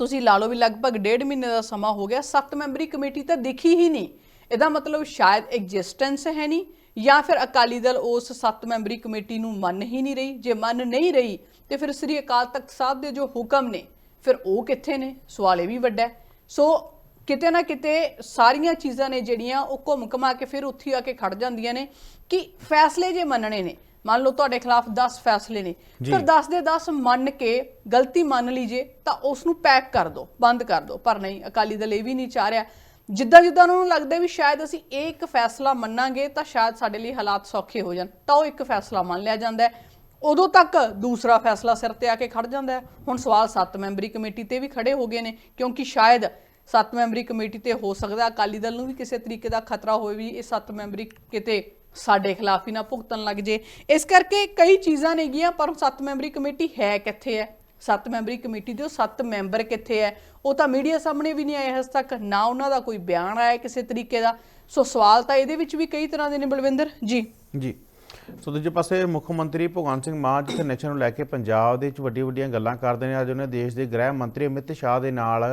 ਤੁਸੀਂ ਲਾ ਲਓ ਵੀ ਲਗਭਗ ਡੇਢ ਮਹੀਨੇ ਦਾ ਸਮਾਂ ਹੋ ਗਿਆ ਸੱਤ ਮੈਂਬਰੀ ਕਮੇਟੀ ਤਾਂ ਦਿਖੀ ਹੀ ਨਹੀਂ। ਇਹਦਾ ਮਤਲਬ ਸ਼ਾਇਦ ਐਗਜ਼ਿਸਟੈਂਸ ਹੈ ਨਹੀਂ ਜਾਂ ਫਿਰ ਅਕਾਲੀ ਦਲ ਉਸ ਸੱਤ ਮੈਂਬਰੀ ਕਮੇਟੀ ਨੂੰ ਮੰਨ ਹੀ ਨਹੀਂ ਰਹੀ। ਜੇ ਮੰਨ ਨਹੀਂ ਰਹੀ, ਤੇ ਫਿਰ ਸ੍ਰੀ ਅਕਾਲ ਤਖਤ ਸਾਹਿਬ ਦੇ ਜੋ ਹੁਕਮ ਨੇ, ਫਿਰ ਉਹ ਕਿੱਥੇ ਨੇ? ਸਵਾਲ ਇਹ ਵੀ ਵੱਡਾ ਹੈ। ਸੋ ਕਿਤੇ ਨਾ ਕਿਤੇ ਸਾਰੀਆਂ ਚੀਜ਼ਾਂ ਨੇ ਜਿਹੜੀਆਂ ਉਹ ਘੁੰਮ ਘਮਾ ਕੇ ਫਿਰ ਉੱਥੇ ਆ ਕੇ ਖੜ ਜਾਂਦੀਆਂ ਨੇ ਕਿ ਫੈਸਲੇ ਜੇ ਮੰਨਣੇ ਨੇ ਮੰਨ ਲਓ ਤੁਹਾਡੇ ਖਿਲਾਫ 10 ਫੈਸਲੇ ਨੇ। ਫਿਰ 10 ਦੇ 10 ਮੰਨ ਕੇ ਗਲਤੀ ਮੰਨ ਲੀਜੇ ਤਾਂ ਉਸ ਨੂੰ ਪੈਕ ਕਰ ਦਿਓ ਬੰਦ ਕਰ ਦਿਓ ਪਰ ਨਹੀਂ ਅਕਾਲੀ ਦਲ ਇਹ ਵੀ ਨਹੀਂ ਚਾਹ ਰਿਹਾ। ਜਿੱਦਾਂ ਜਿੱਦਾਂ ਉਹਨਾਂ ਨੂੰ ਲੱਗਦਾ ਵੀ ਸ਼ਾਇਦ ਅਸੀਂ ਇਹ ਇੱਕ ਫੈਸਲਾ ਮੰਨਾਂਗੇ ਤਾਂ ਸ਼ਾਇਦ ਸਾਡੇ ਲਈ ਹਾਲਾਤ ਸੌਖੇ ਹੋ ਜਾਣ। ਤਾਂ ਉਹ ਇੱਕ ਫੈਸਲਾ ਮੰਨ ਲਿਆ ਜਾਂਦਾ ਹੈ। ਉਦੋਂ ਤੱਕ ਦੂਸਰਾ ਫੈਸਲਾ ਸਿਰ ਤੇ ਆ ਕੇ ਖੜ ਜਾਂਦਾ ਹੈ। ਹੁਣ ਸਵਾਲ 7 ਮੈਂਬਰੀ ਕਮੇਟੀ ਤੇ ਵੀ ਖੜੇ ਹੋ ਗਏ ਨੇ ਕਿਉਂਕਿ ਸ਼ਾਇਦ 7 ਮੈਂਬਰੀ ਕਮੇਟੀ ਤੇ ਹੋ ਸਕਦਾ ਅਕਾਲੀ ਦਲ ਨੂੰ ਵੀ ਕਿਸੇ ਤਰੀਕੇ ਦਾ ਖਤਰਾ ਹੋਵੇ ਵੀ ਇਹ 7 ਮੈਂਬਰੀ ਕਿਤੇ ਸਾਡੇ ਖਿਲਾਫ ਹੀ ਨਾ ਭੁਗਤਣ ਲੱਗ ਜੇ। ਇਸ ਕਰਕੇ ਕਈ ਚੀਜ਼ਾਂ ਨੇਗੀਆਂ ਪਰ ਸੱਤ ਮੈਂਬਰੀ ਕਮੇਟੀ ਹੈ ਕਿੱਥੇ ਹੈ? ਸੱਤ ਮੈਂਬਰੀ ਕਮੇਟੀ ਦੇ ਉਹ 7 ਮੈਂਬਰ ਕਿੱਥੇ ਹੈ? ਉਹ ਤਾਂ ਮੀਡੀਆ ਸਾਹਮਣੇ ਵੀ ਨਹੀਂ ਆਏ ਹਜੇ ਤੱਕ, ਨਾ ਉਹਨਾਂ ਦਾ ਕੋਈ ਬਿਆਨ ਆਇਆ ਕਿਸੇ ਤਰੀਕੇ ਦਾ। ਸੋ ਸਵਾਲ ਤਾਂ ਇਹਦੇ ਵਿੱਚ ਵੀ ਕਈ ਤਰ੍ਹਾਂ ਦੇ ਨੇ ਬਲਵਿੰਦਰ। ਜੀ। ਜੀ। ਸੋ ਦੂਜੇ ਪਾਸੇ ਮੁੱਖ ਮੰਤਰੀ ਭਗਵੰਤ ਸਿੰਘ ਮਾਨ ਜਿੱਥੇ ਨਸ਼ੇ ਨੂੰ ਲੈ ਕੇ ਪੰਜਾਬ ਦੇ ਵਿੱਚ ਵੱਡੀ ਵੱਡੀਆਂ ਗੱਲਾਂ ਕਰਦੇ ਨੇ ਅੱਜ ਉਹਨੇ ਦੇਸ਼ ਦੇ ਗ੍ਰਹਿ ਮੰਤਰੀ ਅਮਿਤ ਸ਼ਾਹ ਦੇ ਨਾਲ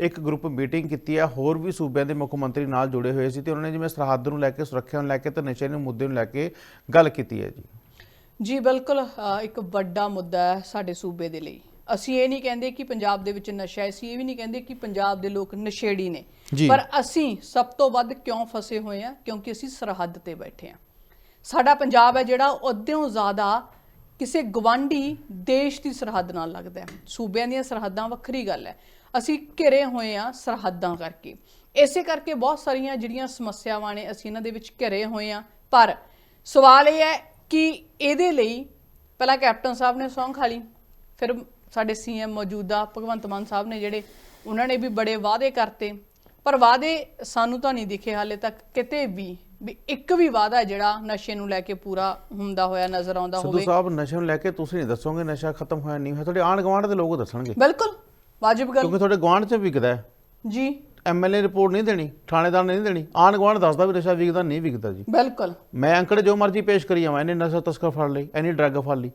ਇੱਕ ਗਰੁੱਪ ਮੀਟਿੰਗ ਕੀਤੀ ਹੈ। ਹੋਰ ਵੀ ਸੂਬਿਆਂ ਦੇ ਮੁੱਖ ਮੰਤਰੀ ਨਾਲ ਜੁੜੇ ਹੋਏ ਸੀ ਤੇ ਉਹਨਾਂ ਨੇ ਜਿਵੇਂ ਸਰਹੱਦ ਨੂੰ ਲੈ ਕੇ ਸੁਰੱਖਿਆ ਨੂੰ ਲੈ ਕੇ ਤੇ ਨਸ਼ੇ ਦੇ ਮੁੱਦੇ ਨੂੰ ਲੈ ਕੇ ਗੱਲ ਕੀਤੀ ਹੈ ਜੀ। ਜੀ ਬਿਲਕੁਲ ਇੱਕ ਵੱਡਾ ਮੁੱਦਾ ਹੈ ਸਾਡੇ ਸੂਬੇ ਦੇ ਲਈ। ਅਸੀਂ ਇਹ ਨਹੀਂ ਕਹਿੰਦੇ ਕਿ ਪੰਜਾਬ ਦੇ ਵਿੱਚ ਨਸ਼ਾ ਹੈ ਅਸੀਂ ਇਹ ਵੀ ਨਹੀਂ ਕਹਿੰਦੇ ਕਿ ਪੰਜਾਬ ਦੇ ਲੋਕ ਨਸ਼ੇੜੀ ਨੇ। ਪਰ ਅਸੀਂ ਸਭ ਤੋਂ ਵੱਧ ਕਿਉਂ ਫਸੇ ਹੋਏ ਆ ਕਿਉਂਕਿ ਅਸੀਂ ਸਰਹੱਦ ਤੇ ਬੈਠੇ ਆ ਸਾਡਾ ਪੰਜਾਬ ਹੈ ਜਿਹੜਾ ਉਹ ਅੱਧਿਓਂ ਜ਼ਿਆਦਾ ਕਿਸੇ ਗਵਾਂਢੀ ਦੇਸ਼ ਦੀ ਸਰਹੱਦ ਨਾਲ ਲੱਗਦਾ ਹੈ। ਸੂਬਿਆਂ ਦੀਆਂ ਸਰਹੱਦਾਂ ਵੱਖਰੀ ਗੱਲ ਹੈ। ਅਸੀਂ ਘਿਰੇ ਹੋਏ ਆ ਸਰਹੱਦਾਂ ਕਰਕੇ। ਇਸੇ ਕਰਕੇ ਬਹੁਤ ਸਾਰੀਆਂ ਜਿਹੜੀਆਂ ਸਮੱਸਿਆਵਾਂ ਨੇ ਅਸੀਂ ਇਹਨਾਂ ਦੇ ਵਿੱਚ ਘਿਰੇ ਹੋਏ ਆ ਪਰ ਸਵਾਲ ਇਹ ਹੈ ਕਿ ਇਹਦੇ ਲਈ ਪਹਿਲਾਂ ਕੈਪਟਨ ਸਾਹਿਬ ਨੇ ਸੌਂ ਖਾਲੀ ਫਿਰ ਸਾਡੇ ਸੀਐਮ ਮੌਜੂਦਾ ਭਗਵੰਤ ਮਾਨ ਸਾਹਿਬ ਨੇ ਜਿਹੜੇ, ਉਹਨਾਂ ਨੇ ਵੀ ਬੜੇ ਵਾਅਦੇ ਕਰਤੇ। ਪਰ ਵਾਅਦੇ ਸਾਨੂੰ ਤਾਂ ਨਹੀਂ ਦਿਖੇ ਹਾਲੇ ਤੱਕ ਕਿਤੇ ਵੀ। ਵੀ ਇੱਕ ਵੀ ਵਾਅਦਾ ਜਿਹੜਾ ਨਸ਼ੇ ਨੂੰ ਲੈ ਕੇ ਪੂਰਾ ਹੁੰਦਾ ਹੋਇਆ ਨਜ਼ਰ ਆਉਂਦਾ ਸਿੱਧੂ ਹੋਵੇ। ਸਾਹਿਬ ਨਸ਼ੇ ਨੂੰ ਲੈ ਕੇ ਤੁਸੀਂ ਨਹੀਂ ਦੱਸੋਗੇ ਨਸ਼ਾ ਖਤਮ ਹੋਇਆ ਨਹੀਂ ਹੋਇਆ ਤੁਹਾਡੇ ਆਂਢ ਗੁਆਂਢ ਦੇ ਲੋਕ ਦੱਸਣਗੇ। ਬਿਲਕੁਲ ਵਾਜਿਬ ਗੱਲ। ਕਿਉਂਕਿ ਤੁਹਾਡੇ ਗੁਆਂਢ 'ਚ ਵਿਕਦਾ ਹੈ। ਜੀ। ਐਮਐਲਏ ਰਿਪੋਰਟ ਨਹੀਂ ਦੇਣੀ ਥਾਣੇਦਾਰ ਨੇ ਨਹੀਂ ਦੇਣੀ ਆਂਢ ਗੁਆਂਢ ਦੱਸਦਾ ਵੀ ਨਸ਼ਾ ਵਿਕਦਾ ਨਹੀਂ ਵਿਕਦਾ ਜੀ। ਬਿਲਕੁਲ। ਮੈਂ ਅੰਕੜੇ ਜੋ ਮਰਜ਼ੀ ਪੇਸ਼ ਕਰੀ ਜਾਵਾਂ ਇਹਨੇ ਨਸ਼ਾ ਤਸਕਰ ਫੜ ਲਈ ਇਹਨੇ ਡਰੱਗ ਫੜ ਲਈ।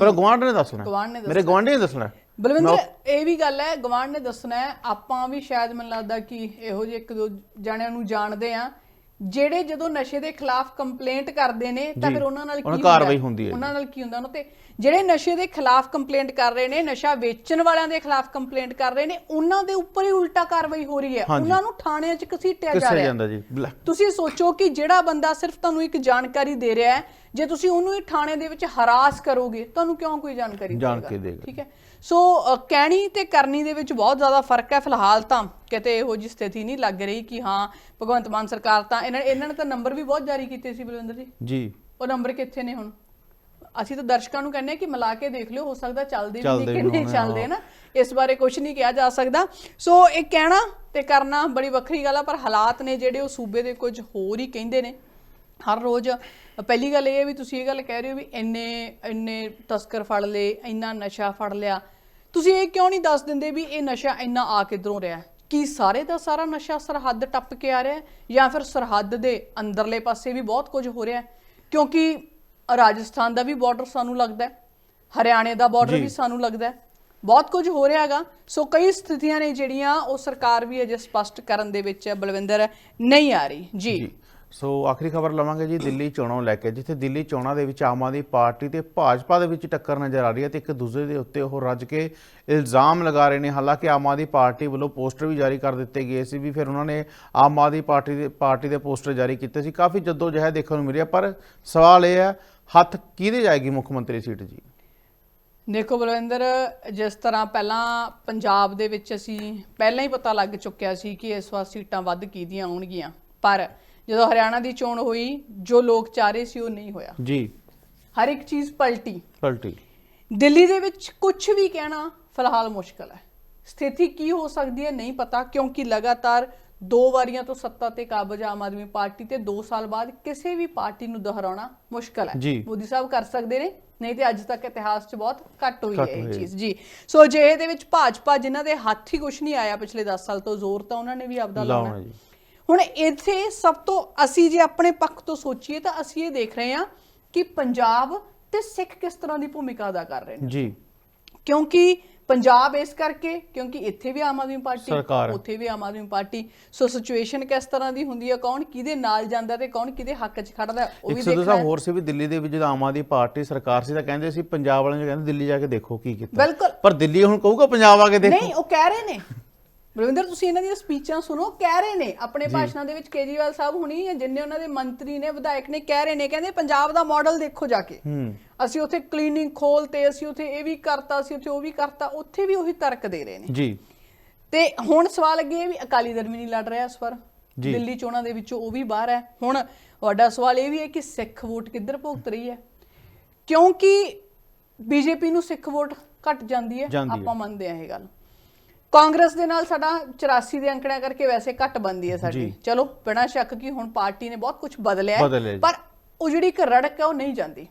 ਪਰ ਗੁਆਂਢ ਨੇ ਦੱਸਣਾ। ਗਵਾਂਢ ਨੇ ਮੇਰੇ ਗੁਆਂਢੀ ਨੇ ਦੱਸਣਾ। ਬਲਵਿੰਦਰ ਇਹ ਵੀ ਗੱਲ ਹੈ ਗਵਾਂਢ ਨੇ ਦੱਸਣਾ ਹੈ ਆਪਾਂ ਵੀ ਸ਼ਾਇਦ ਮੈਨੂੰ ਲੱਗਦਾ ਕਿ ਇਹੋ ਜਿਹੇ ਇੱਕ ਦੋ ਜਾਣਿਆਂ ਨੂੰ ਜਾਣਦੇ ਆ ਜਿਹੜੇ ਜਦੋਂ ਨਸ਼ੇ ਦੇ ਖਿਲਾਫ ਕੰਪਲੇਂਟ ਕਰਦੇ ਨੇ ਤਾਂ ਫਿਰ ਉਹਨਾਂ ਨਾਲ ਕੀ ਹੁੰਦਾ? ਕਾਰਵਾਈ ਹੁੰਦੀ ਹੈ। ਉਹਨਾਂ ਨਾਲ ਕੀ ਹੁੰਦਾ ਉਹਨਾਂ ਤੇ ਜਿਹੜੇ ਨਸ਼ੇ ਦੇ ਖਿਲਾਫ ਕੰਪਲੇਂਟ ਕਰ ਰਹੇ ਨੇ ਨਸ਼ਾ ਵੇਚਣ ਵਾਲਿਆਂ ਦੇ ਖਿਲਾਫ ਕੰਪਲੇਂਟ ਕਰ ਰਹੇ ਨੇ ਉਹਨਾਂ ਦੇ ਉੱਪਰ ਹੀ ਉਲਟਾ ਕਾਰਵਾਈ ਹੋ ਰਹੀ ਹੈ। ਉਹਨਾਂ ਨੂੰ ਥਾਣਿਆਂ 'ਚ ਘਸੀਟਿਆ ਜਾ ਰਿਹਾ ਹੈ ਜਾਂਦਾ ਜੀ ਲੈ, ਤੁਸੀਂ ਸੋਚੋ ਕਿ ਜਿਹੜਾ ਬੰਦਾ ਸਿਰਫ ਤੁਹਾਨੂੰ ਇੱਕ ਜਾਣਕਾਰੀ ਦੇ ਰਿਹਾ ਹੈ ਜੇ ਤੁਸੀਂ ਉਹਨੂੰ ਹੀ ਥਾਣੇ ਦੇ ਵਿੱਚ ਹਰਾਸ ਕਰੋਗੇ ਤੁਹਾਨੂੰ ਕਿਉਂ ਕੋਈ ਜਾਣਕਾਰੀ ਦੇਗਾ। ਠੀਕ ਹੈ ਸੋ ਕਹਿਣੀ ਤੇ ਕਰਨੀ ਦੇ ਵਿੱਚ ਬਹੁਤ ਜ਼ਿਆਦਾ ਫ਼ਰਕ ਹੈ ਫਿਲਹਾਲ ਤਾਂ। ਕਿਤੇ ਇਹੋ ਜਿਹੀ ਸਥਿਤੀ ਨਹੀਂ ਲੱਗ ਰਹੀ ਕਿ ਹਾਂ ਭਗਵੰਤ ਮਾਨ ਸਰਕਾਰ ਤਾਂ ਇਹਨਾਂ ਇਹਨਾਂ ਨੇ ਤਾਂ ਨੰਬਰ ਵੀ ਬਹੁਤ ਜਾਰੀ ਕੀਤੇ ਸੀ ਬਲਵਿੰਦਰ ਜੀ। ਜੀ। ਉਹ ਨੰਬਰ ਕਿੱਥੇ ਨੇ ਹੁਣ? ਅਸੀਂ ਤਾਂ ਦਰਸ਼ਕਾਂ ਨੂੰ ਕਹਿੰਦੇ ਆ ਕਿ ਮਿਲਾ ਕੇ ਦੇਖ ਲਿਓ ਹੋ ਸਕਦਾ ਚੱਲਦੇ ਵੀ ਕਿ ਨਹੀਂ ਚੱਲਦੇ ਨਾ ਇਸ ਬਾਰੇ ਕੁਝ ਨਹੀਂ ਕਿਹਾ ਜਾ ਸਕਦਾ। ਸੋ ਇਹ ਕਹਿਣਾ ਤੇ ਕਰਨਾ ਬੜੀ ਵੱਖਰੀ ਗੱਲ ਆ ਪਰ ਹਾਲਾਤ ਨੇ ਜਿਹੜੇ ਉਹ ਸੂਬੇ ਦੇ ਕੁਝ ਹੋਰ ਹੀ ਕਹਿੰਦੇ ਨੇ। ਹਰ ਰੋਜ਼ ਪਹਿਲੀ ਗੱਲ ਇਹ ਹੈ ਵੀ ਤੁਸੀਂ ਇਹ ਗੱਲ ਕਹਿ ਰਹੇ ਹੋ ਵੀ ਇੰਨੇ ਇੰਨੇ ਤਸਕਰ ਫੜ ਲਏ ਇੰਨਾ ਨਸ਼ਾ ਫੜ ਲਿਆ। ਤੁਸੀਂ ਇਹ ਕਿਉਂ ਨਹੀਂ ਦੱਸ ਦਿੰਦੇ ਵੀ ਇਹ ਨਸ਼ਾ ਇੰਨਾ ਆ ਕਿੱਧਰੋਂ ਰਿਹਾ? ਕੀ ਸਾਰੇ ਦਾ ਸਾਰਾ ਨਸ਼ਾ ਸਰਹੱਦ ਟੱਪ ਕੇ ਆ ਰਿਹਾ ਜਾਂ ਫਿਰ ਸਰਹੱਦ ਦੇ ਅੰਦਰਲੇ ਪਾਸੇ ਵੀ ਬਹੁਤ ਕੁਝ ਹੋ ਰਿਹਾ ਕਿਉਂਕਿ ਰਾਜਸਥਾਨ ਦਾ ਵੀ ਬਾਰਡਰ ਸਾਨੂੰ ਲੱਗਦਾ ਹੈ ਹਰਿਆਣੇ ਦਾ ਬਾਰਡਰ। ਵੀ ਸਾਨੂੰ ਲੱਗਦਾ ਹੈ। ਬਹੁਤ ਕੁਝ ਹੋ ਰਿਹਾ ਹੈਗਾ। ਸੋ ਕਈ ਸਥਿਤੀਆਂ ਨੇ ਜਿਹੜੀਆਂ ਉਹ ਸਰਕਾਰ ਵੀ ਅਜੇ ਸਪਸ਼ਟ ਕਰਨ ਦੇ ਵਿੱਚ ਬਲਵਿੰਦਰ ਨਹੀਂ ਆ ਰਹੀ। ਜੀ। ਸੋ ਆਖਰੀ ਖਬਰ ਲਵਾਂਗੇ ਜੀ ਦਿੱਲੀ ਚੋਣਾਂ ਨੂੰ ਲੈ ਕੇ, ਜਿੱਥੇ ਦਿੱਲੀ ਚੋਣਾਂ ਦੇ ਵਿੱਚ ਆਮ ਆਦਮੀ ਪਾਰਟੀ ਤੇ ਭਾਜਪਾ ਦੇ ਵਿੱਚ ਟੱਕਰ ਨਜ਼ਰ ਆ ਰਹੀ ਹੈ ਤੇ ਇੱਕ ਦੂਸਰੇ ਦੇ ਉੱਤੇ ਉਹ ਰੱਜ ਕੇ ਇਲਜ਼ਾਮ ਲਗਾ ਰਹੇ ਨੇ। ਹਾਲਾਂਕਿ ਆਮ ਆਦਮੀ ਪਾਰਟੀ ਵੱਲੋਂ ਪੋਸਟਰ ਵੀ ਜਾਰੀ ਕਰ ਦਿੱਤੇ ਗਏ ਸੀ ਵੀ ਫਿਰ ਉਹਨਾਂ ਨੇ ਆਮ ਆਦਮੀ ਪਾਰਟੀ ਦੇ ਪਾਰਟੀ ਦੇ ਪੋਸਟਰ ਜਾਰੀ ਕੀਤੇ ਸੀ। ਕਾਫੀ ਜੱਦੋ ਜਹਿਦ ਦੇਖਣ ਨੂੰ ਮਿਲਿਆ, ਪਰ ਸਵਾਲ ਇਹ ਹੈ, ਹੱਥ ਕਿਹਦੇ ਜਾਏਗੀ ਮੁੱਖ ਮੰਤਰੀ ਸੀਟ ਜੀ? ਦੇਖੋ ਬਲਵਿੰਦਰ, ਜਿਸ ਤਰ੍ਹਾਂ ਪਹਿਲਾਂ ਪੰਜਾਬ ਦੇ ਵਿੱਚ ਅਸੀਂ ਪਹਿਲਾਂ ਹੀ ਪਤਾ ਲੱਗ ਚੁੱਕਿਆ ਸੀ ਕਿ ਇਸ ਵਾਰ ਸੀਟਾਂ ਵੱਧ ਕਿਹਦੀਆਂ ਆਉਣਗੀਆਂ, ਪਰ ਜਦੋਂ ਹਰਿਆਣਾ ਦੀ ਚੋਣ ਹੋਈ ਜੋ ਲੋਕ ਚਾਹ ਰਹੇ ਸੀ ਉਹ ਨਹੀਂ ਹੋਇਆ। ਜੀ। ਹਰ ਇੱਕ ਚੀਜ਼ ਪਲਟੀ। ਪਲਟੀ। ਦਿੱਲੀ ਦੇ ਵਿੱਚ ਕੁਝ ਵੀ ਕਹਿਣਾ ਫਿਲਹਾਲ ਮੁਸ਼ਕਲ ਹੈ। ਸਥਿਤੀ ਕੀ ਹੋ ਸਕਦੀ ਹੈ ਨਹੀਂ ਪਤਾ ਕਿਉਂਕਿ ਲਗਾਤਾਰ ਦੋ ਵਾਰੀਆਂ ਤੋਂ ਸੱਤਾ ਤੇ ਕਾਬਜ ਆਮ ਆਦਮੀ ਪਾਰਟੀ ਤੇ 2 ਸਾਲ ਬਾਅਦ ਕਿਸੇ ਵੀ ਪਾਰਟੀ ਨੂੰ ਦੁਹਰਾਉਣਾ ਮੁਸ਼ਕਲ ਹੈ। ਮੋਦੀ ਸਾਹਿਬ ਕਰ ਸਕਦੇ ਨੇ ਨਹੀਂ ਤੇ ਅੱਜ ਤੱਕ ਇਤਿਹਾਸ 'ਚ ਬਹੁਤ ਘੱਟ ਹੋਈ ਹੈ ਇਹ। ਚੀਜ਼। ਜੀ। ਸੋ ਜੇ ਇਹਦੇ ਵਿੱਚ ਭਾਜਪਾ ਜਿਨ੍ਹਾਂ ਦੇ ਹੱਥ ਹੀ ਕੁਝ ਨਹੀਂ ਆਇਆ ਪਿਛਲੇ 10 ਸਾਲ ਤੋਂ ਜ਼ੋਰ ਤਾਂ ਉਹਨਾਂ ਨੇ ਵੀ ਆਪਦਾ ਲਾਉਣਾ ਹੁਣ ਇੱਥੇ ਸਭ ਤੋਂ ਅਸੀਂ ਜੇ ਆਪਣੇ ਪੱਖ ਤੋਂ ਸੋਚੀਏ ਤਾਂ ਅਸੀਂ ਇਹ ਦੇਖ ਰਹੇ ਹਾਂ ਕਿ ਪੰਜਾਬ ਤੇ ਸਿੱਖ ਕਿਸ ਤਰ੍ਹਾਂ ਦੀ ਭੂਮਿਕਾ ਅਦਾ ਕਰ ਰਹੇ ਨੇ। ਜੀ। ਕਿਉਂਕਿ ਪੰਜਾਬ ਇਸ ਕਰਕੇ ਕਿਉਂਕਿ ਇੱਥੇ ਵੀ ਆਮ ਆਦਮੀ ਪਾਰਟੀ ਸਰਕਾਰ। ਉੱਥੇ ਵੀ ਆਮ ਆਦਮੀ ਪਾਰਟੀ। ਸੋ ਸਿਚੁਏਸ਼ਨ ਕਿਸ ਤਰ੍ਹਾਂ ਦੀ ਹੁੰਦੀ ਹੈ ਕੌਣ ਕਿਹਦੇ ਨਾਲ ਜਾਂਦਾ ਤੇ ਕੌਣ ਕਿਹਦੇ ਹੱਕ 'ਚ ਖੜਦਾ ਹੈ, ਉਹ ਇੱਕ ਵੀ ਦੇਖਣਾ ਸਾਹਿਬ ਹੈ। ਹੋਰ ਸੀ ਵੀ ਦਿੱਲੀ ਦੇ ਵਿੱਚ ਜਦੋਂ ਆਮ ਆਦਮੀ ਪਾਰਟੀ ਸਰਕਾਰ ਸੀ ਤਾਂ ਕਹਿੰਦੇ ਸੀ ਪੰਜਾਬ ਵਾਲਿਆਂ ਨੂੰ ਕਹਿੰਦੇ ਦਿੱਲੀ ਜਾ ਕੇ ਦੇਖੋ ਕੀ ਕੀਤਾ। ਬਿਲਕੁਲ। ਪਰ ਦਿੱਲੀ ਹੁਣ ਕਹੂਗਾ ਪੰਜਾਬ ਆ ਕੇ ਦੇਖੋ। ਨਹੀਂ ਉਹ ਕਹਿ ਰਹੇ ਨੇ। ਰਵਿੰਦਰ ਤੁਸੀਂ ਇਹਨਾਂ ਦੀਆਂ ਸਪੀਚਾਂ ਸੁਣੋ ਕਹਿ ਰਹੇ ਨੇ ਆਪਣੇ ਭਾਸ਼ਣਾਂ ਦੇ ਵਿੱਚ ਕੇਜਰੀਵਾਲ ਸਾਹਿਬ ਹੁਣੀ ਜਾਂ ਜਿੰਨੇ ਉਹਨਾਂ ਦੇ ਮੰਤਰੀ ਨੇ ਵਿਧਾਇਕ ਨੇ ਕਹਿ ਰਹੇ ਨੇ ਕਹਿੰਦੇ ਪੰਜਾਬ ਦਾ ਮਾਡਲ ਦੇਖੋ ਜਾ ਕੇ। ਅਸੀਂ ਉੱਥੇ ਕਲੀਨਿੰਗ ਖੋਲ ਤੇ ਅਸੀਂ ਉੱਥੇ ਇਹ ਵੀ ਕਰਤਾ ਅਸੀਂ ਉੱਥੇ ਉਹ ਵੀ ਕਰਤਾ ਉੱਥੇ ਵੀ ਉਹੀ ਤਰਕ ਦੇ ਰਹੇ ਨੇ। ਜੀ। ਤੇ ਹੁਣ ਸਵਾਲ ਅੱਗੇ ਇਹ ਵੀ ਅਕਾਲੀ ਦਲ ਵੀ ਨਹੀਂ ਲੜ ਰਿਹਾ ਇਸ ਵਾਰ। ਦਿੱਲੀ ਚੋਣਾਂ ਦੇ ਵਿੱਚੋਂ ਉਹ ਵੀ ਬਾਹਰ ਹੈ। ਹੁਣ ਵੱਡਾ ਸਵਾਲ ਇਹ ਵੀ ਹੈ ਕਿ ਸਿੱਖ ਵੋਟ ਕਿੱਧਰ ਭੁਗਤ ਰਹੀ ਹੈ? ਕਿਉਂਕਿ ਬੀਜੇਪੀ ਨੂੰ ਸਿੱਖ ਵੋਟ ਘਟ ਜਾਂਦੀ ਹੈ। ਆਪਾਂ ਮੰਨਦੇ ਹਾਂ ਇਹ ਗੱਲ। ਕਾਂਗਰਸ ਦੇ ਨਾਲ ਸਾਡਾ 84 ਦੇ ਅੰਕੜਿਆਂ ਕਰਕੇ ਵੈਸੇ ਘਟ ਬੰਦੀ ਹੈ ਸਾਡੀ। ਚਲੋ ਬਿਨਾਂ ਸ਼ੱਕ ਕਿ ਹੁਣ ਪਾਰਟੀ ਨੇ ਬਹੁਤ ਕੁਝ ਬਦਲਿਆ ਹੈ। ਪਰ ਉਹ ਜਿਹੜੀ ਇੱਕ ਰੜਕ ਹੈ ਉਹ ਨਹੀਂ ਜਾਂਦੀ।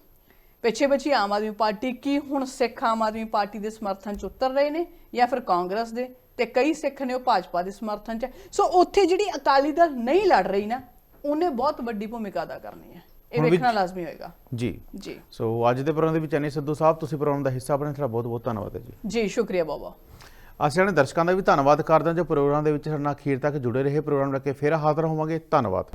ਪਿੱਛੇ ਪਿੱਛੇ ਆਮ ਆਦਮੀ ਪਾਰਟੀ ਕੀ ਹੁਣ ਸਿੱਖ ਆਮ ਆਦਮੀ ਪਾਰਟੀ ਦੇ ਸਮਰਥਨ ਚ ਉਤਰ ਰਹੇ ਨੇ ਜਾਂ ਫਿਰ ਕਾਂਗਰਸ ਦੇ? ਤੇ ਕਈ ਸਿੱਖ ਨੇ ਉਹ ਭਾਜਪਾ ਦੇ ਸਮਰਥਨ ਚ। ਸੋ ਉੱਥੇ ਜਿਹੜੀ ਅਕਾਲੀ ਦਲ ਨਹੀਂ ਲੜ ਰਹੀ ਨਾ ਉਹਨੇ ਬਹੁਤ ਵੱਡੀ ਭੂਮਿਕਾ ਅਦਾ ਕਰਨੀ ਹੈ। ਇਹ ਵੇਖਣਾ ਲਾਜ਼ਮੀ ਹੋਏਗਾ। ਜੀ। ਜੀ। ਸੋ ਅੱਜ ਦੇ ਪ੍ਰੋਗਰਾਮ ਦੇ ਵਿੱਚ ਅਨੀ ਸਿੱਧੂ ਸਾਹਿਬ ਤੁਸੀਂ ਪ੍ਰੋਗਰਾਮ ਦਾ ਹਿੱਸਾ ਬਣੇ ਤੁਹਾਡਾ ਬਹੁਤ ਬਹੁਤ ਧੰਨਵਾਦ ਹੈ ਜੀ। ਜੀ ਸ਼ੁਕਰੀਆ ਬਾਬਾ ਅਸੀਂ ਆਪਣੇ ਦਰਸ਼ਕਾਂ ਦਾ ਵੀ ਧੰਨਵਾਦ ਕਰਦੇ ਹਾਂ ਜੋ ਪ੍ਰੋਗਰਾਮ ਦੇ ਵਿੱਚ ਸਾਡੇ ਨਾਲ ਅਖੀਰ ਤੱਕ ਜੁੜੇ ਰਹੇ। ਪ੍ਰੋਗਰਾਮ ਲੈ ਕੇ ਫਿਰ ਹਾਜ਼ਰ ਹੋਵਾਂਗੇ। ਧੰਨਵਾਦ।